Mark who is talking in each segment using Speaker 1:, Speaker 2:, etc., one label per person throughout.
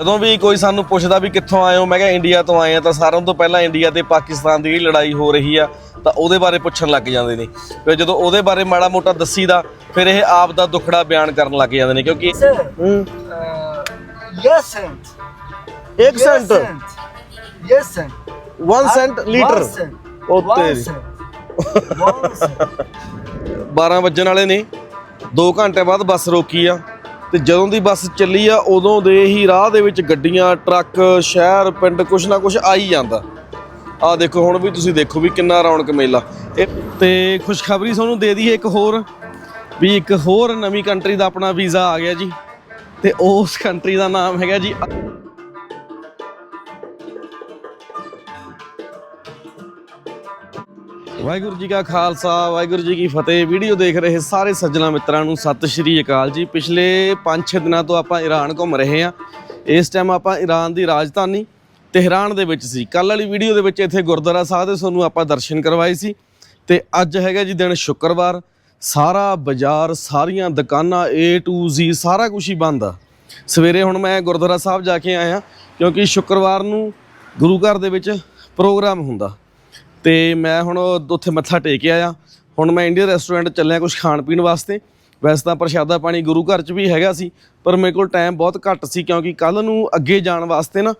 Speaker 1: ਜਦੋਂ ਵੀ ਕੋਈ ਸਾਨੂੰ ਪੁੱਛਦਾ ਵੀ ਕਿੱਥੋਂ ਆਏ ਹੋ ਮੈਂ ਕਿਹਾ ਇੰਡੀਆ ਤੋਂ ਆਏ ਆ ਤਾਂ ਸਾਰਿਆਂ ਤੋਂ ਪਹਿਲਾਂ ਇੰਡੀਆ ਤੇ ਪਾਕਿਸਤਾਨ ਦੀ ਜਿਹੜੀ ਲੜਾਈ ਹੋ ਰਹੀ ਆ ਤਾਂ ਉਹਦੇ ਬਾਰੇ ਪੁੱਛਣ ਲੱਗ ਜਾਂਦੇ ਨੇ ਫਿਰ ਜਦੋਂ ਉਹਦੇ ਬਾਰੇ ਮਾੜਾ ਮੋਟਾ ਦੱਸੀਦਾ ਫਿਰ ਇਹ ਆਪ ਦਾ ਦੁੱਖੜਾ ਬਿਆਨ ਕਰਨ ਲੱਗ ਜਾਂਦੇ ਨੇ ਕਿਉਂਕਿ
Speaker 2: yes cent.
Speaker 1: 1
Speaker 2: Yes cent. Yes cent.
Speaker 1: 1
Speaker 2: cent
Speaker 1: litre.
Speaker 2: ਉਹ
Speaker 1: ਤੇਰੀ
Speaker 2: cent. One cent.
Speaker 1: 12 ਵੱਜਣ ਵਾਲੇ ਨੇ 2 ਘੰਟੇ ਬਾਅਦ ਬੱਸ ਰੋਕੀ ਆ ਤੇ ਜਦੋਂ ਦੀ ਬੱਸ ਚੱਲੀ ਆ, ਉਦੋਂ ਦੇ ਹੀ ਰਾਹ ਦੇ ਵਿੱਚ ਗੱਡੀਆਂ, ਟਰੱਕ, ਸ਼ਹਿਰ, ਪਿੰਡ ਕੁਛ ਨਾ ਕੁਛ ਆਈ ਜਾਂਦਾ। ਆ ਦੇਖੋ ਹੁਣ ਵੀ ਤੁਸੀਂ ਦੇਖੋ ਵੀ ਕਿੰਨਾ ਰੌਣਕ ਮੇਲਾ। ਇਹ ਤੇ ਖੁਸ਼ਖਬਰੀ ਤੁਹਾਨੂੰ ਦੇ ਦਈਏ ਇੱਕ ਹੋਰ, ਵੀ ਇੱਕ ਹੋਰ ਨਵੀਂ ਕੰਟਰੀ ਦਾ ਆਪਣਾ ਵੀਜ਼ਾ ਆ ਗਿਆ ਜੀ। ਤੇ ਉਸ ਕੰਟਰੀ ਦਾ ਨਾਮ ਹੈਗਾ ਜੀ ਵਾਹਿਗੁਰੂ ਜੀ ਕਾ ਖਾਲਸਾ, ਵਾਹਿਗੁਰੂ ਜੀ ਕੀ ਫਤਿਹ। ਵੀਡੀਓ ਦੇਖ ਰਹੇ ਸਾਰੇ ਸੱਜਣਾ ਮਿੱਤਰਾਂ ਨੂੰ ਸਤਿ ਸ਼੍ਰੀ ਅਕਾਲ ਜੀ। ਪਿਛਲੇ 5-6 ਦਿਨਾਂ ਤੋਂ ਆਪਾਂ ਈਰਾਨ ਘੁੰਮ ਰਹੇ ਹਾਂ। ਇਸ ਟਾਈਮ ਆਪਾਂ ਈਰਾਨ ਦੀ ਰਾਜਧਾਨੀ ਤਹਿਰਾਨ ਦੇ ਵਿੱਚ ਸੀ। ਕੱਲ ਵਾਲੀ ਵੀਡੀਓ ਦੇ ਵਿੱਚ ਇੱਥੇ ਗੁਰਦੁਆਰਾ ਸਾਹਿਬ ਦੇ ਤੁਹਾਨੂੰ ਆਪਾਂ ਦਰਸ਼ਨ ਕਰਵਾਏ ਸੀ। ਤੇ ਅੱਜ ਹੈਗਾ ਜੀ ਦਿਨ ਸ਼ੁੱਕਰਵਾਰ। ਸਾਰਾ ਬਾਜ਼ਾਰ, ਸਾਰੀਆਂ ਦੁਕਾਨਾਂ A to Z, ਸਾਰਾ ਕੁਝ ਹੀ ਬੰਦ ਆ। ਸਵੇਰੇ ਹੁਣ ਮੈਂ ਗੁਰਦੁਆਰਾ ਸਾਹਿਬ ਜਾ ਕੇ ਆਇਆ, ਕਿਉਂਕਿ ਸ਼ੁੱਕਰਵਾਰ ਨੂੰ ਗੁਰੂ ਘਰ ਦੇ ਵਿੱਚ ਪ੍ਰੋਗਰਾਮ ਹੁੰਦਾ। ਤੇ ਮੈਂ ਹੁਣ ਉੱਥੇ ਮੱਥਾ ਟੇਕ ਆਇਆ। ਹੁਣ ਮੈਂ ਇੰਡੀਅਨ ਰੈਸਟੋਰੈਂਟ ਚੱਲਿਆ ਕੁਝ ਖਾਣ ਪੀਣ ਵਾਸਤੇ। ਵੈਸੇ ਤਾਂ ਪ੍ਰਸ਼ਾਦਾ ਪਾਣੀ ਗੁਰੂ ਘਰ 'ਚ ਵੀ ਹੈਗਾ ਸੀ, ਪਰ ਮੇਰੇ ਕੋਲ ਟਾਈਮ ਬਹੁਤ ਘੱਟ ਸੀ ਕਿਉਂਕਿ ਕੱਲ ਨੂੰ ਅੱਗੇ ਜਾਣ ਵਾਸਤੇ ਨਾ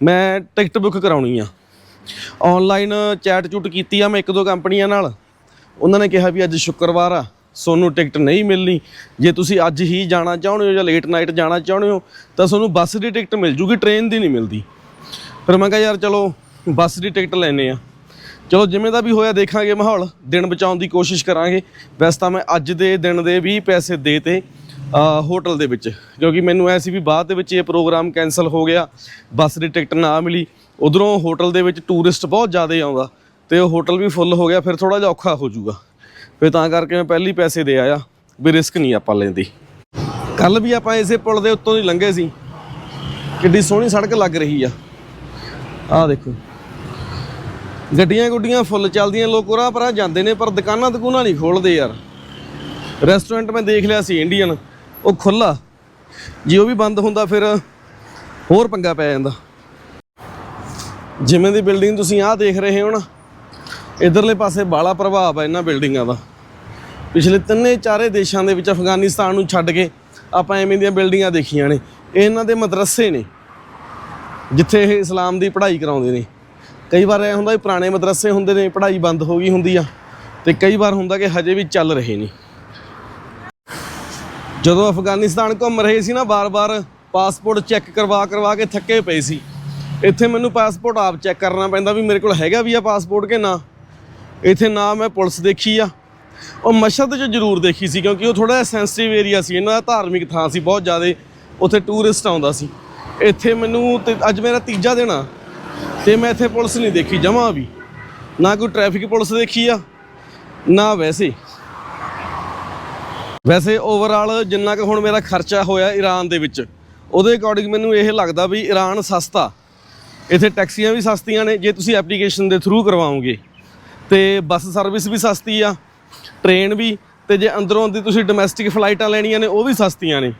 Speaker 1: ਮੈਂ ਟਿਕਟ ਬੁੱਕ ਕਰਾਉਣੀ ਆ। ਆਨਲਾਈਨ ਚੈਟ ਚੁੱਟ ਕੀਤੀ ਆ ਮੈਂ ਇੱਕ ਦੋ ਕੰਪਨੀਆਂ ਨਾਲ। ਉਹਨਾਂ ਨੇ ਕਿਹਾ ਵੀ ਅੱਜ ਸ਼ੁੱਕਰਵਾਰ ਆ, ਸੋਨੂੰ ਟਿਕਟ ਨਹੀਂ ਮਿਲਣੀ। ਜੇ ਤੁਸੀਂ ਅੱਜ ਹੀ ਜਾਣਾ ਚਾਹੁੰਦੇ ਹੋ ਜਾਂ ਲੇਟ ਨਾਈਟ ਜਾਣਾ ਚਾਹੁੰਦੇ ਹੋ, ਤਾਂ ਤੁਹਾਨੂੰ ਬੱਸ ਦੀ ਟਿਕਟ ਮਿਲ ਜੂਗੀ ਟ੍ਰੇਨ ਦੀ ਨਹੀਂ ਮਿਲਦੀ। ਫਿਰ ਮੈਂ ਕਿਹਾ ਯਾਰ ਚਲੋ, ਬੱਸ ਦੀ ਟਿਕਟ ਲੈਨੇ ਆ। ਚਲੋ ਜਿਵੇਂ ਦਾ ਵੀ ਹੋਇਆ ਦੇਖਾਂਗੇ ਮਾਹੌਲ, ਦਿਨ ਬਚਾਉਣ ਦੀ ਕੋਸ਼ਿਸ਼ ਕਰਾਂਗੇ। ਵੈਸੇ ਤਾਂ ਮੈਂ ਅੱਜ ਦੇ ਦਿਨ ਦੇ ਵੀ ਪੈਸੇ ਦੇਤੇ ਹੋਟਲ ਦੇ ਵਿੱਚ, ਕਿਉਂਕਿ ਮੈਨੂੰ ਐ ਸੀ ਵੀ ਬਾਅਦ ਦੇ ਵਿੱਚ ਇਹ ਪ੍ਰੋਗਰਾਮ ਕੈਨਸਲ ਹੋ ਗਿਆ, ਬੱਸ ਦੀ ਟਿਕਟ ਨਾ ਮਿਲੀ, ਉਧਰੋਂ ਹੋਟਲ ਦੇ ਵਿੱਚ ਟੂਰਿਸਟ ਬਹੁਤ ਜ਼ਿਆਦਾ ਆਉਂਦਾ, ਤੇ ਉਹ ਹੋਟਲ ਵੀ ਫੁੱਲ ਹੋ ਗਿਆ, ਫਿਰ ਥੋੜਾ ਜਿਹਾ ਔਖਾ ਹੋ ਜਾਊਗਾ। ਫਿਰ ਤਾਂ ਕਰਕੇ ਮੈਂ ਪਹਿਲੀ ਪੈਸੇ ਦੇ ਆਇਆ, ਵੀ ਰਿਸਕ ਨਹੀਂ ਆਪਾਂ ਲੈਂਦੀ ਕੱਲ ਵੀ ਆਪਾਂ ਇਸੇ ਪੁਲ ਦੇ ਉੱਤੋਂ ਦੀ ਲੰਘੇ ਸੀ, ਕਿੱਡੀ ਸੋਹਣੀ ਸੜਕ ਲੱਗ ਰਹੀ ਆ। ਆਹ ਦੇਖੋ। ਗੱਡੀਆਂ ਗੁੱਡੀਆਂ ਫੁੱਲ ਚੱਲਦੀਆਂ, ਲੋਕ ਉਰਾਂ ਪਰਾਂ ਜਾਂਦੇ ਨੇ, ਪਰ ਦੁਕਾਨਾਂ ਦੁਕਾਨਾਂ ਨਹੀਂ ਖੋਲਦੇ ਯਾਰ। ਰੈਸਟੋਰੈਂਟ ਮੈਂ ਦੇਖ ਲਿਆ ਸੀ ਇੰਡੀਅਨ ਉਹ ਖੁੱਲਾ ਜੇ ਉਹ ਵੀ ਬੰਦ ਹੁੰਦਾ ਫਿਰ ਹੋਰ ਪੰਗਾ ਪੈ ਜਾਂਦਾ। ਜਿਵੇਂ ਦੀ ਬਿਲਡਿੰਗ ਤੁਸੀਂ ਆਹ ਦੇਖ ਰਹੇ ਹੋ ਨਾ, ਇਧਰਲੇ ਪਾਸੇ ਬਾਲਾ ਪ੍ਰਭਾਵ ਹੈ ਇਹਨਾਂ ਬਿਲਡਿੰਗਾਂ ਦਾ। ਪਿਛਲੇ ਤਿੰਨੇ ਚਾਰੇ ਦੇਸ਼ਾਂ ਦੇ ਵਿੱਚ ਅਫਗਾਨਿਸਤਾਨ ਨੂੰ ਛੱਡ ਕੇ ਆਪਾਂ ਐਵੇਂ ਦੀਆਂ ਬਿਲਡਿੰਗਾਂ ਦੇਖੀਆਂ ਨੇ। ਇਹਨਾਂ ਦੇ ਮਦਰਸੇ ਨੇ, ਜਿੱਥੇ ਇਹ ਇਸਲਾਮ ਦੀ ਪੜ੍ਹਾਈ ਕਰਾਉਂਦੇ ਨੇ। ਕਈ ਵਾਰ ਇਹ ਹੁੰਦਾ ਵੀ ਪੁਰਾਣੇ ਮਦਰਸੇ ਹੁੰਦੇ ਨੇ, ਪੜ੍ਹਾਈ ਬੰਦ ਹੋ ਗਈ ਹੁੰਦੀ ਆ, ਤੇ ਕਈ ਵਾਰ ਹੁੰਦਾ ਕਿ ਹਜੇ ਵੀ ਚੱਲ ਰਹੇ ਨੇ। ਜਦੋਂ ਅਫਗਾਨਿਸਤਾਨ ਘੁੰਮ ਰਹੇ ਸੀ ਨਾ, ਬਾਰ-ਬਾਰ ਪਾਸਪੋਰਟ ਚੈੱਕ ਕਰਵਾ ਕਰਵਾ ਕੇ ਥੱਕੇ ਪਏ ਸੀ। ਇੱਥੇ ਮੈਨੂੰ ਪਾਸਪੋਰਟ ਆਪ ਚੈੱਕ ਕਰਨਾ ਪੈਂਦਾ ਵੀ ਮੇਰੇ ਕੋਲ ਹੈਗਾ ਵੀ ਆ ਪਾਸਪੋਰਟ ਕਿ ਨਾ। ਇੱਥੇ ਨਾ ਮੈਂ ਪੁਲਿਸ ਦੇਖੀ ਆ। ਉਹ ਮਸ਼ਹਦ 'ਚ ਜ਼ਰੂਰ ਦੇਖੀ ਸੀ, ਕਿਉਂਕਿ ਉਹ ਥੋੜਾ ਜਿਹਾ ਸੈਂਸਿਟਿਵ ਏਰੀਆ ਸੀ, ਇਹਨਾਂ ਦਾ ਧਾਰਮਿਕ ਥਾਂ ਸੀ, ਬਹੁਤ ਜ਼ਿਆਦਾ ਉੱਥੇ ਟੂਰਿਸਟ ਆਉਂਦਾ ਸੀ। ਇੱਥੇ ਮੈਨੂੰ ਤੇ ਅੱਜ ਮੇਰਾ ਤੀਜਾ ਦਿਨ ਆ। ਤੇ ਮੈਂ ਇੱਥੇ ਪੁਲਿਸ ਨਹੀਂ ਦੇਖੀ, ਜਮਾਂ ਵੀ। ਨਾ ਕੋਈ ਟ੍ਰੈਫਿਕ ਪੁਲਿਸ ਦੇਖੀ ਆ, ਨਾ ਵੈਸੇ। ਵੈਸੇ ਓਵਰਆਲ ਜਿੰਨਾ ਕੁ ਹੁਣ ਮੇਰਾ ਖਰਚਾ ਹੋਇਆ ਈਰਾਨ ਦੇ ਵਿੱਚ, ਉਹਦੇ ਅਕੋਰਡਿੰਗ ਮੈਨੂੰ ਇਹ ਲੱਗਦਾ ਵੀ ਈਰਾਨ ਸਸਤਾ। ਇੱਥੇ ਟੈਕਸੀਆਂ ਵੀ ਸਸਤੀਆਂ ਨੇ, ਜੇ ਤੁਸੀਂ ਐਪਲੀਕੇਸ਼ਨ ਦੇ ਥਰੂ ਕਰਵਾਓਗੇ। ਤੇ ਬੱਸ ਸਰਵਿਸ ਵੀ ਸਸਤੀ ਆ ਟ੍ਰੇਨ ਵੀ, ਤੇ ਜੇ ਅੰਦਰੋਂ ਦੀ ਤੁਸੀਂ ਡੋਮੈਸਟਿਕ ਫਲਾਈਟਾਂ ਲੈਣੀਆਂ ਨੇ, ਉਹ ਵੀ ਸਸਤੀਆਂ ਨੇ।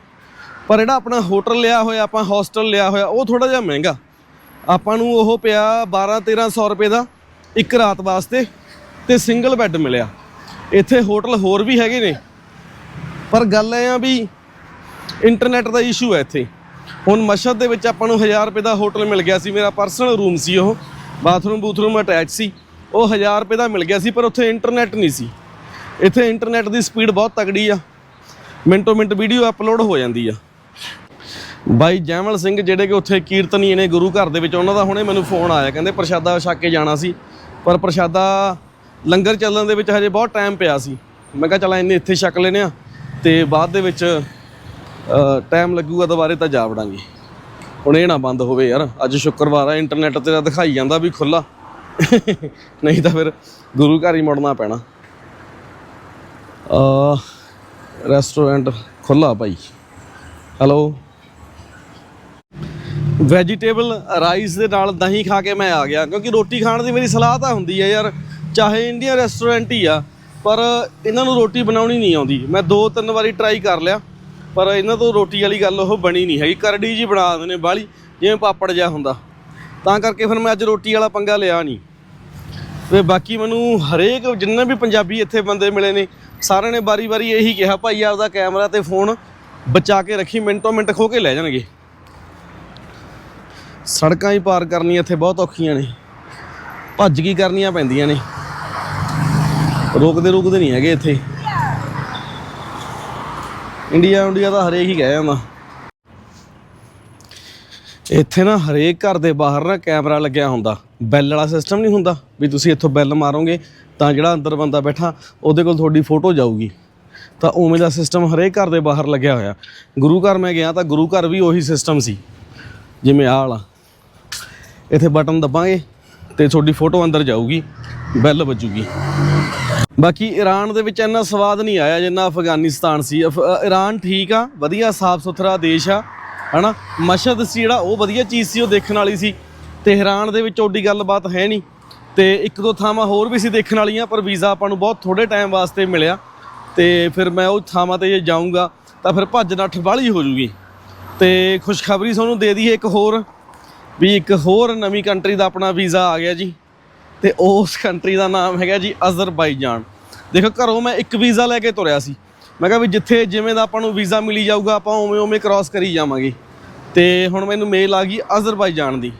Speaker 1: ਪਰ ਜਿਹੜਾ ਆਪਣਾ ਹੋਟਲ ਲਿਆ ਹੋਇਆ, ਆਪਾਂ ਹੋਸਟਲ ਲਿਆ ਹੋਇਆ, ਉਹ ਥੋੜਾ ਜਿਹਾ ਮਹਿੰਗਾ। ਆਪਾਂ ਨੂੰ ਉਹ ਪਿਆ 12 1300 ਰੁਪਏ ਦਾ ਇੱਕ ਰਾਤ ਵਾਸਤੇ ਤੇ ਸਿੰਗਲ ਬੈੱਡ ਮਿਲਿਆ। ਇੱਥੇ ਹੋਟਲ ਹੋਰ ਵੀ ਹੈਗੇ ਨੇ। ਪਰ ਗੱਲ ਇਹ ਆ ਵੀ ਇੰਟਰਨੈਟ ਦਾ ਇਸ਼ੂ ਹੈ ਇੱਥੇ। ਹੁਣ ਮਸ਼ਹਦ ਦੇ ਵਿੱਚ ਆਪਾਂ ਨੂੰ 1000 ਰੁਪਏ ਦਾ ਹੋਟਲ ਮਿਲ ਗਿਆ ਸੀ, ਮੇਰਾ ਪਰਸਨਲ ਰੂਮ ਸੀ ਉਹ। ਬਾਥਰੂਮ ਬੂਥਰੂਮ ਅਟੈਚ ਸੀ। ਉਹ 1000 ਰੁਪਏ ਦਾ ਮਿਲ ਗਿਆ ਸੀ, ਪਰ ਉੱਥੇ ਇੰਟਰਨੈਟ ਨਹੀਂ ਸੀ। ਇੱਥੇ ਇੰਟਰਨੈਟ ਦੀ ਸਪੀਡ ਬਹੁਤ ਤਗੜੀ ਆ। ਮਿੰਟੋ ਮਿੰਟ ਵੀਡੀਓ ਅਪਲੋਡ ਹੋ ਜਾਂਦੀ ਆ। ਬਾਈ ਜੈਮਲ ਸਿੰਘ ਜਿਹੜੇ ਕਿ ਉੱਥੇ ਕੀਰਤਨੀ ਨੇ ਗੁਰੂ ਘਰ ਦੇ ਵਿੱਚ, ਉਹਨਾਂ ਦਾ ਹੁਣੇ ਮੈਨੂੰ ਫੋਨ ਆਇਆ, ਕਹਿੰਦੇ ਪ੍ਰਸ਼ਾਦਾ ਛਕ ਕੇ ਜਾਣਾ ਸੀ। ਪਰ ਪ੍ਰਸ਼ਾਦਾ ਲੰਗਰ ਚੱਲਣ ਦੇ ਵਿੱਚ ਹਜੇ ਬਹੁਤ ਟਾਈਮ ਪਿਆ ਸੀ। ਮੈਂ ਕਿਹਾ ਚਲ ਇੰਨੇ ਇੱਥੇ ਛਕ ਲੈਨੇ ਆ ਤੇ ਬਾਅਦ ਦੇ ਵਿੱਚ ਟਾਈਮ ਲੱਗੂਗਾ ਦੁਬਾਰੇ ਤਾਂ ਜਾ ਵੜਾਂਗੇ। ਹੁਣ ਇਹ ਨਾ ਬੰਦ ਹੋਵੇ ਯਾਰ, ਅੱਜ ਸ਼ੁੱਕਰਵਾਰ ਆ ਇੰਟਰਨੈਟ ਤੇ ਤਾਂ ਦਿਖਾਈ ਜਾਂਦਾ ਵੀ ਖੁੱਲਾ ਨਹੀਂ ਤਾਂ ਫਿਰ ਗੁਰੂ ਘਰ ਹੀ ਮੁੜਨਾ ਪੈਣਾ। ਅ ਰੈਸਟੋਰੈਂਟ ਖੁੱਲਾ ਭਾਈ ਹੈਲੋ ਵੈਜੀਟੇਬਲ ਰਾਈਸ ਦੇ ਨਾਲ ਦਹੀਂ ਖਾ ਕੇ ਮੈਂ ਆ ਗਿਆ, ਕਿਉਂਕਿ ਰੋਟੀ ਖਾਣ ਦੀ ਮੇਰੀ ਸਲਾਹ ਤਾਂ ਹੁੰਦੀ ਹੈ ਯਾਰ, ਚਾਹੇ ਇੰਡੀਅਨ ਰੈਸਟੋਰੈਂਟ ਹੀ ਆ, ਪਰ ਇਹਨਾਂ ਨੂੰ ਰੋਟੀ ਬਣਾਉਣੀ ਨਹੀਂ ਆਉਂਦੀ। ਮੈਂ ਦੋ ਤਿੰਨ ਵਾਰੀ ਟਰਾਈ ਕਰ ਲਿਆ, ਪਰ ਇਹਨਾਂ ਤੋਂ ਰੋਟੀ ਵਾਲੀ ਗੱਲ ਉਹ ਬਣੀ ਨਹੀਂ ਹੈਗੀ, ਕਰੜੀ ਜੀ ਬਣਾ ਦਿੰਦੇ ਨੇ ਬਾਹਲੀ ਜਿਵੇਂ ਪਾਪੜ ਜਿਹਾ ਹੁੰਦਾ। ਤਾਂ ਕਰਕੇ ਫਿਰ ਮੈਂ ਅੱਜ ਰੋਟੀ ਵਾਲਾ ਪੰਗਾ ਲਿਆ ਨਹੀਂ। ਤੇ ਬਾਕੀ ਮੈਨੂੰ ਹਰੇਕ, ਜਿੰਨੇ ਵੀ ਪੰਜਾਬੀ ਇੱਥੇ ਬੰਦੇ ਮਿਲੇ ਨੇ, ਸਾਰਿਆਂ ਨੇ ਬਾਰੀ-ਬਾਰੀ ਇਹੀ ਕਿਹਾ, ਭਾਈ ਆਪਦਾ ਕੈਮਰਾ ਤੇ ਫੋਨ ਬਚਾ ਕੇ ਰੱਖੀ ਮਿੰਟੋ ਮਿੰਟ ਖੋ ਕੇ ਲੈ ਜਾਣਗੇ। ਸੜਕਾਂ ਹੀ ਪਾਰ ਕਰਨੀਆਂ ਇੱਥੇ ਬਹੁਤ ਔਖੀਆਂ ਨੇ। ਭੱਜ ਕੀ ਕਰਨੀਆਂ ਪੈਂਦੀਆਂ ਨੇ। ਰੁਕਦੇ ਰੁਕਦੇ ਨਹੀਂ ਹੈਗੇ ਇੱਥੇ। ਇੰਡੀਆ ਇੰਡੀਆ ਤਾਂ ਹਰੇਕ ਹੀ ਕਹਿ ਜਾਂਦਾ। ਇੱਥੇ ਨਾ ਹਰੇਕ ਘਰ ਦੇ ਬਾਹਰ ਨਾ ਕੈਮਰਾ ਲੱਗਿਆ ਹੁੰਦਾ। ਬੈਲ ਵਾਲਾ ਸਿਸਟਮ ਨਹੀਂ ਹੁੰਦਾ ਵੀ ਤੁਸੀਂ ਇੱਥੋਂ ਬੈਲ ਮਾਰੋਗੇ ਤਾਂ ਜਿਹੜਾ ਅੰਦਰ ਬੰਦਾ ਬੈਠਾ ਉਹਦੇ ਕੋਲ ਤੁਹਾਡੀ ਫੋਟੋ ਜਾਊਗੀ। ਤਾਂ ਉਵੇਂ ਦਾ ਸਿਸਟਮ ਹਰੇਕ ਘਰ ਦੇ ਬਾਹਰ ਲੱਗਿਆ ਹੋਇਆ। ਗੁਰੂ ਘਰ ਮੈਂ ਗਿਆ ਤਾਂ ਗੁਰੂ ਘਰ ਵੀ ਉਹੀ ਸਿਸਟਮ ਸੀ। ਜਿਵੇਂ ਆਹ ਵਾਲਾ। ਇੱਥੇ ਬਟਨ ਦਬਾਂਗੇ ਤੇ ਤੁਹਾਡੀ ਫੋਟੋ ਅੰਦਰ ਜਾਊਗੀ ਬੈਲ ਵੱਜੂਗੀ। ਬਾਕੀ ਈਰਾਨ ਦੇ ਵਿੱਚ ਇੰਨਾ ਸਵਾਦ ਨਹੀਂ ਆਇਆ ਜਿੰਨਾ ਅਫਗਾਨਿਸਤਾਨ ਸੀ। ਅਫ- ਈਰਾਨ ਠੀਕ ਆ, ਵਧੀਆ ਸਾਫ਼ ਸੁਥਰਾ ਦੇਸ਼ ਆ, ਹਨਾ? ਮਸ਼ਹਦ ਸੀ ਜਿਹੜਾ, ਉਹ ਵਧੀਆ ਚੀਜ਼ ਸੀ, ਉਹ ਦੇਖਣ ਵਾਲੀ ਸੀ। ਤੇ ਈਰਾਨ ਦੇ ਵਿੱਚ ਓਡੀ ਗੱਲਬਾਤ ਹੈ ਨਹੀਂ। ਤੇ ਇੱਕ ਦੋ ਥਾਵਾਂ ਹੋਰ ਵੀ ਸੀ ਦੇਖਣ ਵਾਲੀਆਂ, ਪਰ ਵੀਜ਼ਾ ਆਪਾਂ ਨੂੰ ਬਹੁਤ ਥੋੜੇ ਟਾਈਮ ਵਾਸਤੇ ਮਿਲਿਆ। ਤੇ ਫਿਰ ਮੈਂ ਉਹ ਥਾਵਾਂ ਤੇ ਜੇ ਜਾਊਂਗਾ, ਤਾਂ ਫਿਰ ਭੱਜ ਨੱਠ ਵਾਲੀ ਹੋ ਜੂਗੀ। ਤੇ ਖੁਸ਼ਖਬਰੀ ਤੁਹਾਨੂੰ ਦੇ ਦਈਏ ਇੱਕ ਹੋਰ। ਵੀ ਇੱਕ ਹੋਰ ਨਵੀਂ ਕੰਟਰੀ ਦਾ ਆਪਣਾ ਵੀਜ਼ਾ ਆ ਗਿਆ ਜੀ ਤੇ ਉਸ ਕੰਟਰੀ ਦਾ ਨਾਮ ਹੈਗਾ ਜੀ ਅਜ਼ਰਬਾਈਜਾਨ। ਦੇਖੋ ਘਰੋਂ ਮੈਂ ਇੱਕ ਵੀਜ਼ਾ ਲੈ ਕੇ ਤੁਰਿਆ ਸੀ। ਮੈਂ ਕਿਹਾ ਵੀ ਜਿੱਥੇ ਜਿਵੇਂ ਦਾ ਆਪਾਂ ਨੂੰ ਵੀਜ਼ਾ ਮਿਲੀ ਜਾਊਗਾ ਆਪਾਂ ਉਵੇਂ ਉਵੇਂ ਕ੍ਰਾਸ ਕਰੀ ਜਾਵਾਂਗੇ। ਤੇ ਹੁਣ ਮੈਨੂੰ ਮੇਲ ਆ ਗਈ ਅਜ਼ਰਬਾਈਜਾਨ ਦੀ।